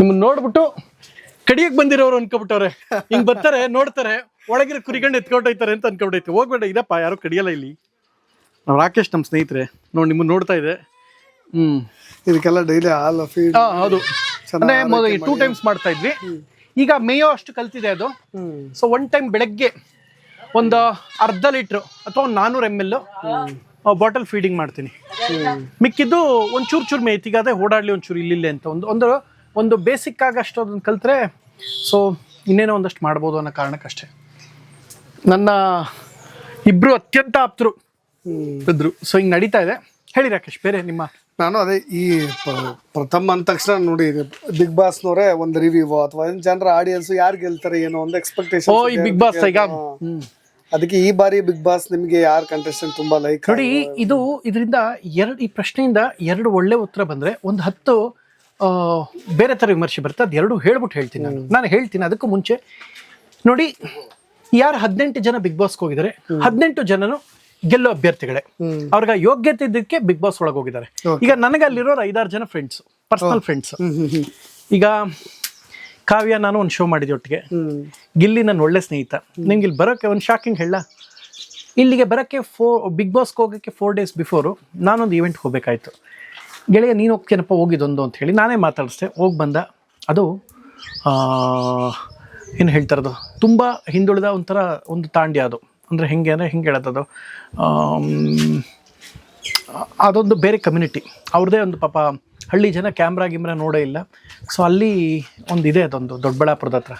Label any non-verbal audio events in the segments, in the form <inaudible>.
ನಿಮ್ಮನ್ನ ನೋಡ್ಬಿಟ್ಟು ಕಡಿಯಕ್ ಬಂದಿರೋರು ಅನ್ಕೊಬಿಟ್ಟವ್ರೆ. ಹಿಂಗ್ ಬರ್ತಾರೆ ನೋಡ್ತಾರೆ ಒಳಗಿರೋ ಕುರಿಗಂಡು ಎತ್ಕೊಂಡೋಯ್ತಾರೆ ಅಂತ ಅನ್ಕೊಂಡೈತೆ ಹೋಗ್ಬೇಡ ಇದಪ್ಪ ಯಾರು ಕಡಿಯಲ್ಲ ಇಲ್ಲಿ. ನಾವ್ ರಾಕೇಶ್ ನಮ್ಮ ಸ್ನೇಹಿತರೆ. ನೋಡಿ ನಿಮ್ಮನ್ನ ನೋಡ್ತಾ ಇದೆ. ಹ್ಮ್. ಇದಕ್ಕೆಲ್ಲ ಡೈಲಿ ಹಾಲು ಫೀಡ್ ಹೌದು. ಅಂದ್ರೆ ಟೂ ಟೈಮ್ಸ್ ಮಾಡ್ತಾ ಇದ್ವಿ. ಈಗ ಮೇಯೋ ಅಷ್ಟು ಕಲ್ತಿದೆ ಅದು. ಸೊ ಒನ್ ಟೈಮ್ ಬೆಳಗ್ಗೆ ಒಂದು ಅರ್ಧ ಲೀಟರ್ ಅಥವಾ ಒಂದು ನಾನೂರು ಎಂ ಎಲ್ ಬಾಟಲ್ ಫೀಡಿಂಗ್ ಮಾಡ್ತೀನಿ. ಮಿಕ್ಕಿದ್ದು ಒಂಚೂರು ಚೂರು ಚೂರು ಮೇಯ್ತಿಗಾದ್ರೆ ಓಡಾಡ್ಲಿ ಒಂಚೂರು ಇಲ್ಲಿಲ್ಲೇ ಅಂತ ಒಂದು ಒಂದು ಒಂದು ಬೇಸಿಕ್ ಆಗಿ ಅಷ್ಟು ಅದನ್ನು ಕಲಿತ್ರೆ ಸೊ ಇನ್ನೇನೋ ಒಂದಷ್ಟು ಮಾಡ್ಬೋದು ಅನ್ನೋ ಕಾರಣಕ್ಕಷ್ಟೇ. ನನ್ನ ಇಬ್ಬರು ಅತ್ಯಂತ ಆಪ್ತರು ಇದ್ರು. ಸೊ ಹಿಂಗೆ ನಡೀತಾ ಇದೆ. ಹೇಳಿ ರಾಕೇಶ್ ಬೇರೆ ನಿಮ್ಮ ನಾನು ಅದೇ ಈ ಪ್ರಥಮ ಅಂದ ತಕ್ಷಣ ನೋಡಿ ಬಿಗ್ ಬಾಸ್ನವರೇ ಒಂದು ರಿವ್ಯೂ ಅಥವಾ ಜನರ ಆಡಿಯನ್ಸ್ ಯಾರು ಗೆಲ್ತಾರೆ ಏನೋ ಒಂದು ಓ ಎಕ್ಸ್ಪೆಕ್ಟೇಷನ್ ಈ ಬಿಗ್ ಬಾಸ್ ಈಗ? ಅದಕ್ಕೆ ಈ ಬಾರಿ ಬಿಗ್ ಬಾಸ್ ನಿಮಗೆ ಯಾರು ಕಂಟೆಸ್ಟೆಂಟ್ ತುಂಬಾ ಲೈಕ್ ನೋಡಿ ಇದು ಇದರಿಂದ ಎರಡು ಈ ಪ್ರಶ್ನೆಯಿಂದ ಎರಡು ಒಳ್ಳೆ ಉತ್ತರ ಬಂದ್ರೆ ಒಂದು ಹತ್ತು ಬೇರೆ ಥರ ವಿಮರ್ಶೆ ಬರುತ್ತೆ. ಅದು ಎರಡು ಹೇಳ್ಬಿಟ್ಟು ಹೇಳ್ತೀನಿ ನಾನು. ನಾನು ಹೇಳ್ತೀನಿ ಅದಕ್ಕೂ ಮುಂಚೆ. ನೋಡಿ ಯಾರು ಹದಿನೆಂಟು ಜನ ಬಿಗ್ ಬಾಸ್ಗೆ ಹೋಗಿದ್ದಾರೆ ಹದಿನೆಂಟು ಜನನು ಗೆಲ್ಲೋ ಅಭ್ಯರ್ಥಿಗಳೇ. ಅವ್ರಿಗೆ ಯೋಗ್ಯತೆ ಇದ್ದಕ್ಕೆ ಬಿಗ್ ಬಾಸ್ ಒಳಗೆ ಹೋಗಿದ್ದಾರೆ. ಈಗ ನನಗೆ ಅಲ್ಲಿರೋರು ಐದಾರು ಜನ ಫ್ರೆಂಡ್ಸ್ ಪರ್ಸನಲ್ ಫ್ರೆಂಡ್ಸ್ ಈಗ ಕಾವ್ಯ ನಾನು ಒಂದು ಶೋ ಮಾಡಿದ್ದೆ ಒಟ್ಟಿಗೆ. ಗಿಲ್ಲಿ ನನ್ನ ಒಳ್ಳೆ ಸ್ನೇಹಿತ. ನಿಮ್ಗೆ ಇಲ್ಲಿ ಬರೋಕ್ಕೆ ಒಂದು ಶಾಕಿಂಗ್ ಹೇಳ. ಇಲ್ಲಿಗೆ ಬರೋಕ್ಕೆ ಫೋ ಬಿಗ್ ಬಾಸ್ಗೆ ಹೋಗೋಕ್ಕೆ ಫೋರ್ ಡೇಸ್ ಬಿಫೋರು ನಾನೊಂದು ಈವೆಂಟ್ಗೆ ಹೋಗ್ಬೇಕಾಯ್ತು. ಗೆಳೆಯ, ನೀನು ಹೋಗ್ತೇನಪ್ಪ ಹೋಗಿದೊಂದು ಅಂತ ಹೇಳಿ ನಾನೇ ಮಾತಾಡಿಸ್ದೆ. ಹೋಗಿ ಬಂದ. ಅದು ಏನು ಹೇಳ್ತಾರದು? ತುಂಬ ಹಿಂದುಳಿದ ಒಂಥರ ಒಂದು ತಾಂಡ್ಯ ಅದು. ಅಂದರೆ ಹೆಂಗೆ ಅಂದರೆ ಹೆಂಗೆ ಹೇಳೋದದು ಅದೊಂದು ಬೇರೆ ಕಮ್ಯುನಿಟಿ ಅವ್ರದ್ದೇ ಒಂದು ಪಾಪ ಹಳ್ಳಿ ಜನ ಕ್ಯಾಮ್ರಾ ಗಿಮ್ರಾ ನೋಡೇ ಇಲ್ಲ. ಸೊ ಅಲ್ಲಿ ಒಂದು ಇದೆ ಅದೊಂದು ದೊಡ್ಡಬಳ್ಳಾಪುರದ ಹತ್ರ.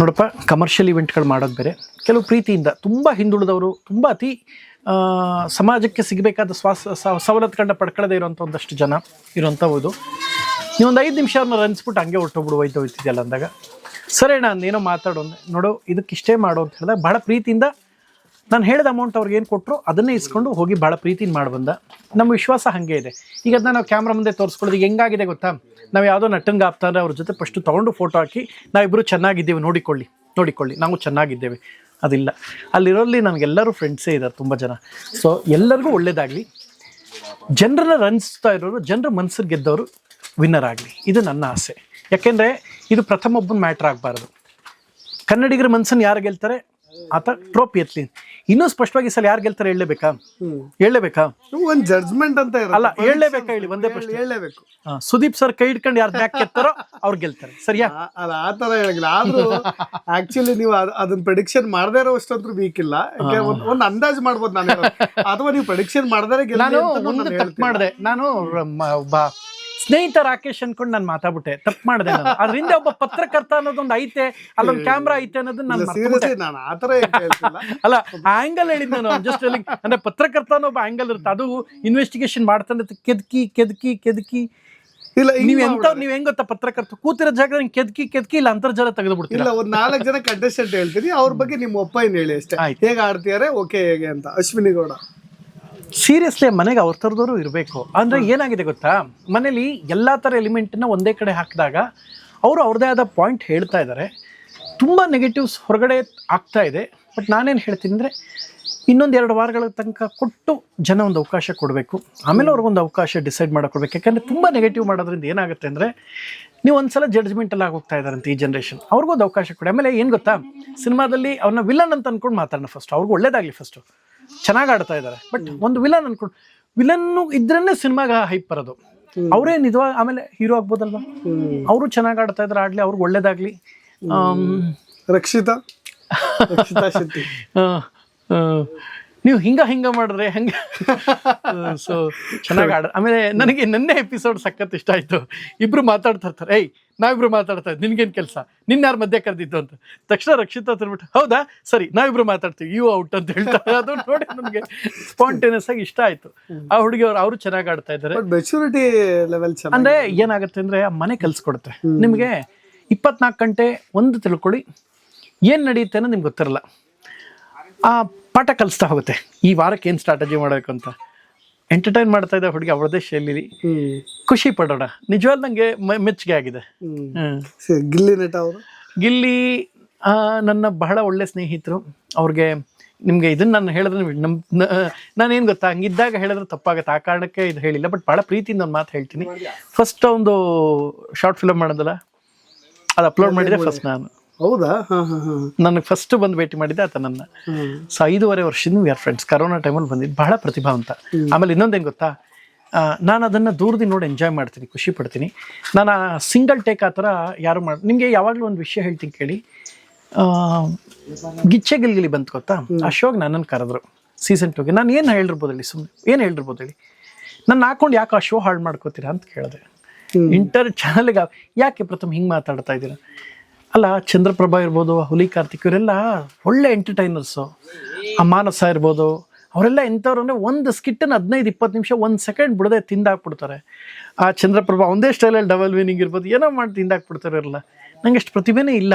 ನೋಡಪ್ಪ ಕಮರ್ಷಿಯಲ್ ಇವೆಂಟ್ಗಳು ಮಾಡೋದು ಬೇರೆ. ಕೆಲವು ಪ್ರೀತಿಯಿಂದ ತುಂಬ ಹಿಂದುಳಿದವರು, ತುಂಬ ಅತಿ ಸಮಾಜಕ್ಕೆ ಸಿಗಬೇಕಾದ ಸ್ವಾಸ ಸವಲತ್ತುಗಳನ್ನ ಪಡ್ಕೊಳ್ಳದೆ ಇರೋಂಥ ಒಂದಷ್ಟು ಜನ ಇರುವಂಥವುದು ನೀವು ಒಂದು ಐದು ನಿಮಿಷ ಅವ್ರನ್ನ ರನ್ಸ್ಬಿಟ್ಟು ಹಂಗೆ ಹೊಟ್ಟೋಗ್ಬಿಡು ಹೋಯ್ತು, ಹೋಯ್ತಿದ್ಯಲ್ಲ ಅಂದಾಗ. ಸರಿ ನಾನು ಏನೋ ಮಾತಾಡೋ ನೋಡು, ಇದಕ್ಕೆ ಇಷ್ಟೇ ಮಾಡು ಅಂತ ಹೇಳಿದಾಗ ಭಾಳ ಪ್ರೀತಿಯಿಂದ ನಾನು ಹೇಳಿದ ಅಮೌಂಟ್ ಅವ್ರಿಗೆ ಏನು ಕೊಟ್ಟರು ಅದನ್ನೇ ಇಸ್ಕೊಂಡು ಹೋಗಿ ಭಾಳ ಪ್ರೀತಿನ ಮಾಡಿ ಬಂದ. ನಮ್ಮ ವಿಶ್ವಾಸ ಹಾಗೆ ಇದೆ. ಈಗ ಅದನ್ನ ನಾವು ಕ್ಯಾಮ್ರಾ ಮುಂದೆ ತೋರಿಸ್ಕೊಳ್ಳೋದು ಹೆಂಗಾಗಿದೆ ಗೊತ್ತಾ? ನಾವು ಯಾವುದೋ ನಟಂಗ್ ಆಗ್ತಾರೆ ಅವ್ರ ಜೊತೆ ಫಸ್ಟು ತೊಗೊಂಡು ಫೋಟೋ ಹಾಕಿ ನಾವಿಬ್ಬರು ಚೆನ್ನಾಗಿದ್ದೀವಿ, ನೋಡಿಕೊಳ್ಳಿ ನೋಡಿಕೊಳ್ಳಿ, ನಾವು ಚೆನ್ನಾಗಿದ್ದೇವೆ. ಅದಿಲ್ಲ. ಅಲ್ಲಿರೋಲ್ಲಿ ನನಗೆಲ್ಲರೂ ಫ್ರೆಂಡ್ಸೇ ಇದ್ದಾರೆ ತುಂಬ ಜನ. ಸೊ ಎಲ್ಲರಿಗೂ ಒಳ್ಳೇದಾಗಲಿ. ಜನರನ್ನ ರನ್ಸ್ತಾ ಇರೋರು, ಜನರ ಮನಸ್ಸಿಗೆ ಗೆದ್ದವರು ವಿನ್ನರ್ ಆಗಲಿ. ಇದು ನನ್ನ ಆಸೆ. ಯಾಕೆಂದರೆ ಇದು ಪ್ರಥಮ ಒಬ್ಬನ ಮ್ಯಾಟ್ರ್ ಆಗಬಾರ್ದು. ಕನ್ನಡಿಗರ ಮನಸ್ಸನ್ನು ಯಾರು ಗೆಲ್ತಾರೆ? ಆತ ಟ್ರೋಫಿ ಎತ್ಲಿ ಇನ್ನೂ ಸ್ಪಷ್ಟವಾಗಿ ಸಲ ಯಾರು ಗೆಲ್ತಾರೆ ಹೇಳಲೇಬೇಕಾ? ಹೇಳಲೇಬೇಕಾ? ಒಂದ್ ಜಡ್ಜ್ಮೆಂಟ್ ಅಂತ ಇರಲ್ಲ ಅಲ್ಲ ಹೇಳಲೇಬೇಕಾ ಹೇಳಿ ಒಂದೇ ಪ್ರಶ್ನೆ. ಹೇಳ್ಲೇಬೇಕು. ಸುದೀಪ್ ಸರ್ ಕೈ ಹಿಡ್ಕೊಂಡು ಯಾರು ಬ್ಯಾಕ್ ಕೆತ್ತಾರೋ ಅವ್ರು ಗೆಲ್ತಾರೆ. ಸರಿಯಾ? ಅಲ್ಲ ಆ ತರ ಹೇಳಿಲ್ಲ ಆದ್ರೂ ಆಕ್ಚುಲಿ ನೀವು ಅದ್- ಅದನ್ನ ಪ್ರೆಡಿಕ್ಷನ್ ಮಾಡದೇ ಇರೋ ಅಷ್ಟಂತೂ ವೀಕ್ ಇಲ್ಲ ಒಂದು ಅಂದಾಜ್ ಮಾಡ್ಬೋದು ನಾನು. ಅಥವಾ ನೀವು ಪ್ರೆಡಿಕ್ಷನ್ ಮಾಡದೇ ತಪ್ಪು ಮಾಡಿದೆ. ನಾನು ಸ್ನೇಹಿತ ರಾಕೇಶ್ ಅನ್ಕೊಂಡು ನಾನು ಮಾತಾಡ್ಬಿಟ್ಟೆ. ತಪ್ಪು ಮಾಡಿದೆ ನಾನು. ಅದರಿಂದ ಒಬ್ಬ ಪತ್ರಕರ್ತ ಅನ್ನೋದೊಂದು ಐತೆ ಅಲ್ಲೊಂದು ಕ್ಯಾಮ್ರಾ ಐತೆ ಅನ್ನೋದನ್ನ ನಾನು ಮರ್ತ್ಬಿಟ್ಟೆ. ಏನ್ ಹೇಳ್ತಿಲ್ಲ <laughs> ಅಲ್ಲ ಆಂಗಲ್ ಹೇಳಿದ್ ನಾನು ಜಸ್ಟ್ ಅಂದ್ರೆ ಪತ್ರಕರ್ತ ಅನ್ನೋ ಒಬ್ಬ ಆಂಗಲ್ ಇರುತ್ತೆ. ಅದು ಇನ್ವೆಸ್ಟಿಗೇಷನ್ ಮಾಡ್ತಾನೆ ಕೆದಕಿ ಕೆದ್ಕಿ ಕೆದ್ಕಿ. ಇಲ್ಲ ಹಿಂಗ್ ನೀವ್ ಎಂತ ಮಾಡ್ಬಿಡು. ನೀವ್ ಹೆಂಗ್ ಗೊತ್ತಾ ಪತ್ರಕರ್ತ? ಕೂತಿರೋ ಜಾಗ ಕೆದ್ಕಿ ಕೆದ್ಕಿ ಇಲ್ಲ ಅಂತರ್ಜಾಲ ತೆಗೆದು ಬಿಡ್ತೀರಾ ಇಲ್ಲ ಒಂದ್ ನಾಲ್ಕು ಜನ ಕಂಟೆಸ್ಟೆಂಟ್ ಹೇಳ್ತೀನಿ. ಅವ್ರ ಬಗ್ಗೆ ನಿಮ್ಮ ಏನ್ ಹೇಳಿ ಅಷ್ಟೇ. ಆಯ್ತು. ಹೇಗೆ ಆಡ್ತಿದಾರೆ ಓಕೆ ಹೇಗೆ ಅಂತ. ಅಶ್ವಿನಿ ಗೌಡ. ಸೀರಿಯಸ್ಲಿ ಮನೆಗೆ ಅವ್ರ ಥರದವರು ಇರಬೇಕು. ಅಂದರೆ ಏನಾಗಿದೆ ಗೊತ್ತಾ? ಮನೇಲಿ ಎಲ್ಲ ಥರ ಎಲಿಮೆಂಟನ್ನ ಒಂದೇ ಕಡೆ ಹಾಕಿದಾಗ ಅವರು ಅವ್ರದೇ ಆದ ಪಾಯಿಂಟ್ ಹೇಳ್ತಾ ಇದ್ದಾರೆ ತುಂಬ ನೆಗೆಟಿವ್ಸ್ ಹೊರಗಡೆ ಆಗ್ತಾ ಇದೆ. ಬಟ್ ನಾನೇನು ಹೇಳ್ತೀನಿ ಅಂದರೆ ಇನ್ನೊಂದು ಎರಡು ವಾರಗಳ ತನಕ ಕೊಟ್ಟು ಜನ ಒಂದು ಅವಕಾಶ ಕೊಡಬೇಕು. ಆಮೇಲೆ ಅವ್ರಿಗೊಂದು ಅವಕಾಶ ಡಿಸೈಡ್ ಮಾಡಕ್ಕೆ ಕೊಡಬೇಕು ಯಾಕಂದರೆ ತುಂಬ ನೆಗೆಟಿವ್ ಮಾಡೋದ್ರಿಂದ ಏನಾಗುತ್ತೆ ಅಂದರೆ ನೀವು ಒಂದ್ಸಲ ಜಡ್ಜ್ಮೆಂಟಲ್ಲಿ ಆಗೋಗ್ತಾ ಇದ್ದಾರಂತೆ ಈ ಜನ್ರೇಷನ್ ಅವ್ರಿಗೊಂದು ಅವಕಾಶ ಕೊಡಿ. ಆಮೇಲೆ ಏನು ಗೊತ್ತಾ? ಸಿನಿಮಾದಲ್ಲಿ ಅವ್ರನ್ನ ವಿಲನ್ ಅಂತ ಅಂದ್ಕೊಂಡು ಮಾತಾಡೋಣ ಫಸ್ಟ್ ಅವ್ರಿಗೂ ಒಳ್ಳೇದಾಗಲಿ ಫಸ್ಟು ಚೆನ್ನಾಗಿ ಆಡ್ತಾ ಇದ್ದಾರೆ ಬಟ್ ಒಂದು ವಿಲನ್ ಅನ್ಕೊಂಡು ವಿಲನ್ನು ಇದ್ರನ್ನೇ ಸಿನಿಮಾಗ ಹೈಪ್ ಬರೋದು. ಅವರೇ ನಿಜವಾಗ ಆಮೇಲೆ ಹೀರೋ ಆಗ್ಬೋದಲ್ವ? ಅವರು ಚೆನ್ನಾಗಿ ಆಡ್ತಾ ಇದ್ದಾರೆ ಆಡ್ಲಿ ಅವ್ರಿಗೆ ಒಳ್ಳೇದಾಗ್ಲಿ. ರಕ್ಷಿತಾ? <laughs> ರಕ್ಷಿತಾ ಶೆಟ್ಟಿ. ನೀವು ಹಿಂಗ ಹಿಂಗ ಮಾಡಿದ್ರೆ ಹಂಗ? ಸೊ ಚೆನ್ನಾಗಿ ಆಡ ಆಮೇಲೆ ನನಗೆ ನೆನ್ನೆ ಎಪಿಸೋಡ್ ಸಖತ್ ಇಷ್ಟ ಆಯ್ತು. ಇಬ್ರು ಮಾತಾಡ್ತಾ ಇರ್ತಾರೆ. ಏಯ್ ನಾವಿಬ್ರು ಮಾತಾಡ್ತಾ ಇದ್ವಿ ನಿನ್ಗೇನ್ ಕೆಲಸ? ನಿನ್ನ ಯಾರು ಮಧ್ಯೆ ಕರೆದಿದ್ದು? ಅಂತ. ತಕ್ಷಣ ರಕ್ಷಿತಾ ತಿರ್ಬಿಟ್ಟು ಹೌದಾ? ಸರಿ ನಾವಿಬ್ರು ಮಾತಾಡ್ತೀವಿ. ಯು ಔಟ್ ಅಂತ ಹೇಳ್ತಾರೆ. ಅದು ನೋಡಿ ನನಗೆ ಸ್ಪಾಂಟೇನಿಯಸ್ ಆಗಿ ಇಷ್ಟ ಆಯ್ತು. ಆ ಹುಡುಗಿ ಅವ್ರು ಅವರು ಚೆನ್ನಾಗಿ ಆಡ್ತಾ ಇದ್ದಾರೆ. ಮೆಚುರಿಟಿ ಲೆವೆಲ್ ಅಂದ್ರೆ ಏನಾಗುತ್ತೆ ಅಂದ್ರೆ ಮನೆ ಕೆಲ್ಸ ಕಲ್ಸ್ಕೊಡುತ್ತೆ ನಿಮಗೆ ಇಪ್ಪತ್ನಾಲ್ಕು ಗಂಟೆ ಒಂದು ತಿಳ್ಕೊಳ್ಳಿ ಏನ್ ನಡೆಯುತ್ತೆ ಅನ್ನೋದು ನಿಮ್ಗೆ ಗೊತ್ತಿರಲ್ಲ. ಆ ಪಾಠ ಕಲಿಸ್ತಾ ಹೋಗುತ್ತೆ. ಈ ವಾರಕ್ಕೆ ಏನು ಸ್ಟ್ರಾಟಜಿ ಮಾಡಬೇಕು ಅಂತ. ಎಂಟರ್ಟೈನ್ ಮಾಡ್ತಾ ಇದ್ದ ಹುಡುಗಿ ಅವಳದೇ ಶೈಲಿಲಿ. ಖುಷಿ ಪಡೋಣ. ನಿಜವಾಗ್ ನಂಗೆ ಮ- ಮೆಚ್ಚುಗೆ ಆಗಿದೆ. ಗಿಲ್ಲಿ ನಟ ಅವರು? ಗಿಲ್ಲಿ ಆ, ನನ್ನ ಬಹಳ ಒಳ್ಳೆ ಸ್ನೇಹಿತರು. ಅವ್ರಿಗೆ ನಿಮಗೆ ಇದನ್ನ ನಾನು ಹೇಳಿದ್ರೆ ನಮ್ ನಾನೇನು ಗೊತ್ತಾ? ಹಂಗಿದ್ದಾಗ ಹೇಳಿದ್ರೆ ತಪ್ಪಾಗುತ್ತೆ. ಆ ಕಾರಣಕ್ಕೆ ಇದು ಹೇಳಿಲ್ಲ. ಬಟ್ ಭಾಳ ಪ್ರೀತಿಯಿಂದ ಒಂದು ಮಾತು ಹೇಳ್ತೀನಿ. ಫಸ್ಟ್ ಒಂದು ಶಾರ್ಟ್ ಫಿಲಮ್ ಮಾಡೋದಲ್ಲ? ಅದು ಅಪ್ಲೋಡ್ ಮಾಡಿದ್ರೆ ಫಸ್ಟ್ ನಾನು. ಹೌದಾ? ನನಗೆ ಫಸ್ಟ್ ಬಂದು ಭೇಟಿ ಮಾಡಿದ್ದೆ ಆತ ನನ್ನ. ಸೊ ಐದೂವರೆ ವರ್ಷದಿಂದ ವಿ ಆರ್ ಫ್ರೆಂಡ್ಸ್ ಕರೋನಾ ಟೈಮಲ್ಲಿ ಬಂದಿದ್ದು ಬಹಳ ಪ್ರತಿಭಾವಂತ ಆಮೇಲೆ ಇನ್ನೊಂದೇನು ಗೊತ್ತಾ? ನಾನು ಅದನ್ನು ದೂರದಿಂದ ನೋಡಿ ಎಂಜಾಯ್ ಮಾಡ್ತೀನಿ ಖುಷಿ ಪಡ್ತೀನಿ. ನಾನು ಸಿಂಗಲ್ ಟೇಕ್ ಆ ಥರ ಯಾರು ಮಾಡಿ ನಿಮಗೆ ಯಾವಾಗಲೂ ಒಂದು ವಿಷಯ ಹೇಳ್ತೀನಿ ಕೇಳಿ. ಆ, ಗಿಚ್ಚೆ ಗಿಲ್ಗಿಲಿ ಬಂತು ಗೊತ್ತಾ? ಅಶೋಕ್ ಶೋಗೆ ನನ್ನನ್ನು ಕರೆದ್ರು ಸೀಸನ್ ಟೂಗೆ ನಾನು ಏನು ಹೇಳಿರ್ಬೋದು ಹೇಳಿ ಸುಮ್ಮನೆ ಏನು ಹೇಳಿರ್ಬೋದು ಹೇಳಿ. ನಾನು ಹಾಕೊಂಡು ಯಾಕೆ ಆ ಶೋ ಹಾಳು ಮಾಡ್ಕೋತೀರಾ ಅಂತ ಕೇಳಿದೆ. ಇಂಟರ್ ಚಾನಲ್ಗೆ ಯಾಕೆ ಪ್ರಥಮ ಹಿಂಗೆ ಮಾತಾಡ್ತಾ ಇದ್ದೀರಾ? ಅಲ್ಲ, ಚಂದ್ರಪ್ರಭಾ ಇರ್ಬೋದು, ಹುಲಿ, ಕಾರ್ತಿಕ್ ಇವರೆಲ್ಲ ಒಳ್ಳೆ ಎಂಟರ್ಟೈನರ್ಸು ಆ ಮಾನಸ ಇರ್ಬೋದು, ಅವರೆಲ್ಲ ಎಂಥವ್ರು ಅಂದರೆ ಒಂದು ಸ್ಕಿಟ್ಟನ್ನು ಹದಿನೈದು, ಇಪ್ಪತ್ತು ನಿಮಿಷ ಒಂದು ಸೆಕೆಂಡ್ ಬಿಡದೆ ತಿಂದಾಕ್ಬಿಡ್ತಾರೆ. ಆ ಚಂದ್ರಪ್ರಭಾ ಒಂದೇ ಸ್ಟೈಲಲ್ಲಿ ಡಬಲ್ ವಿನಿಂಗ್ ಇರ್ಬೋದು, ಏನೋ ಮಾಡಿ ತಿಂದಾಕ್ಬಿಡ್ತಾರೆ ಇರಲ್ಲ ನಂಗೆ ಅಷ್ಟು ಪ್ರತಿಭೆನೇ ಇಲ್ಲ.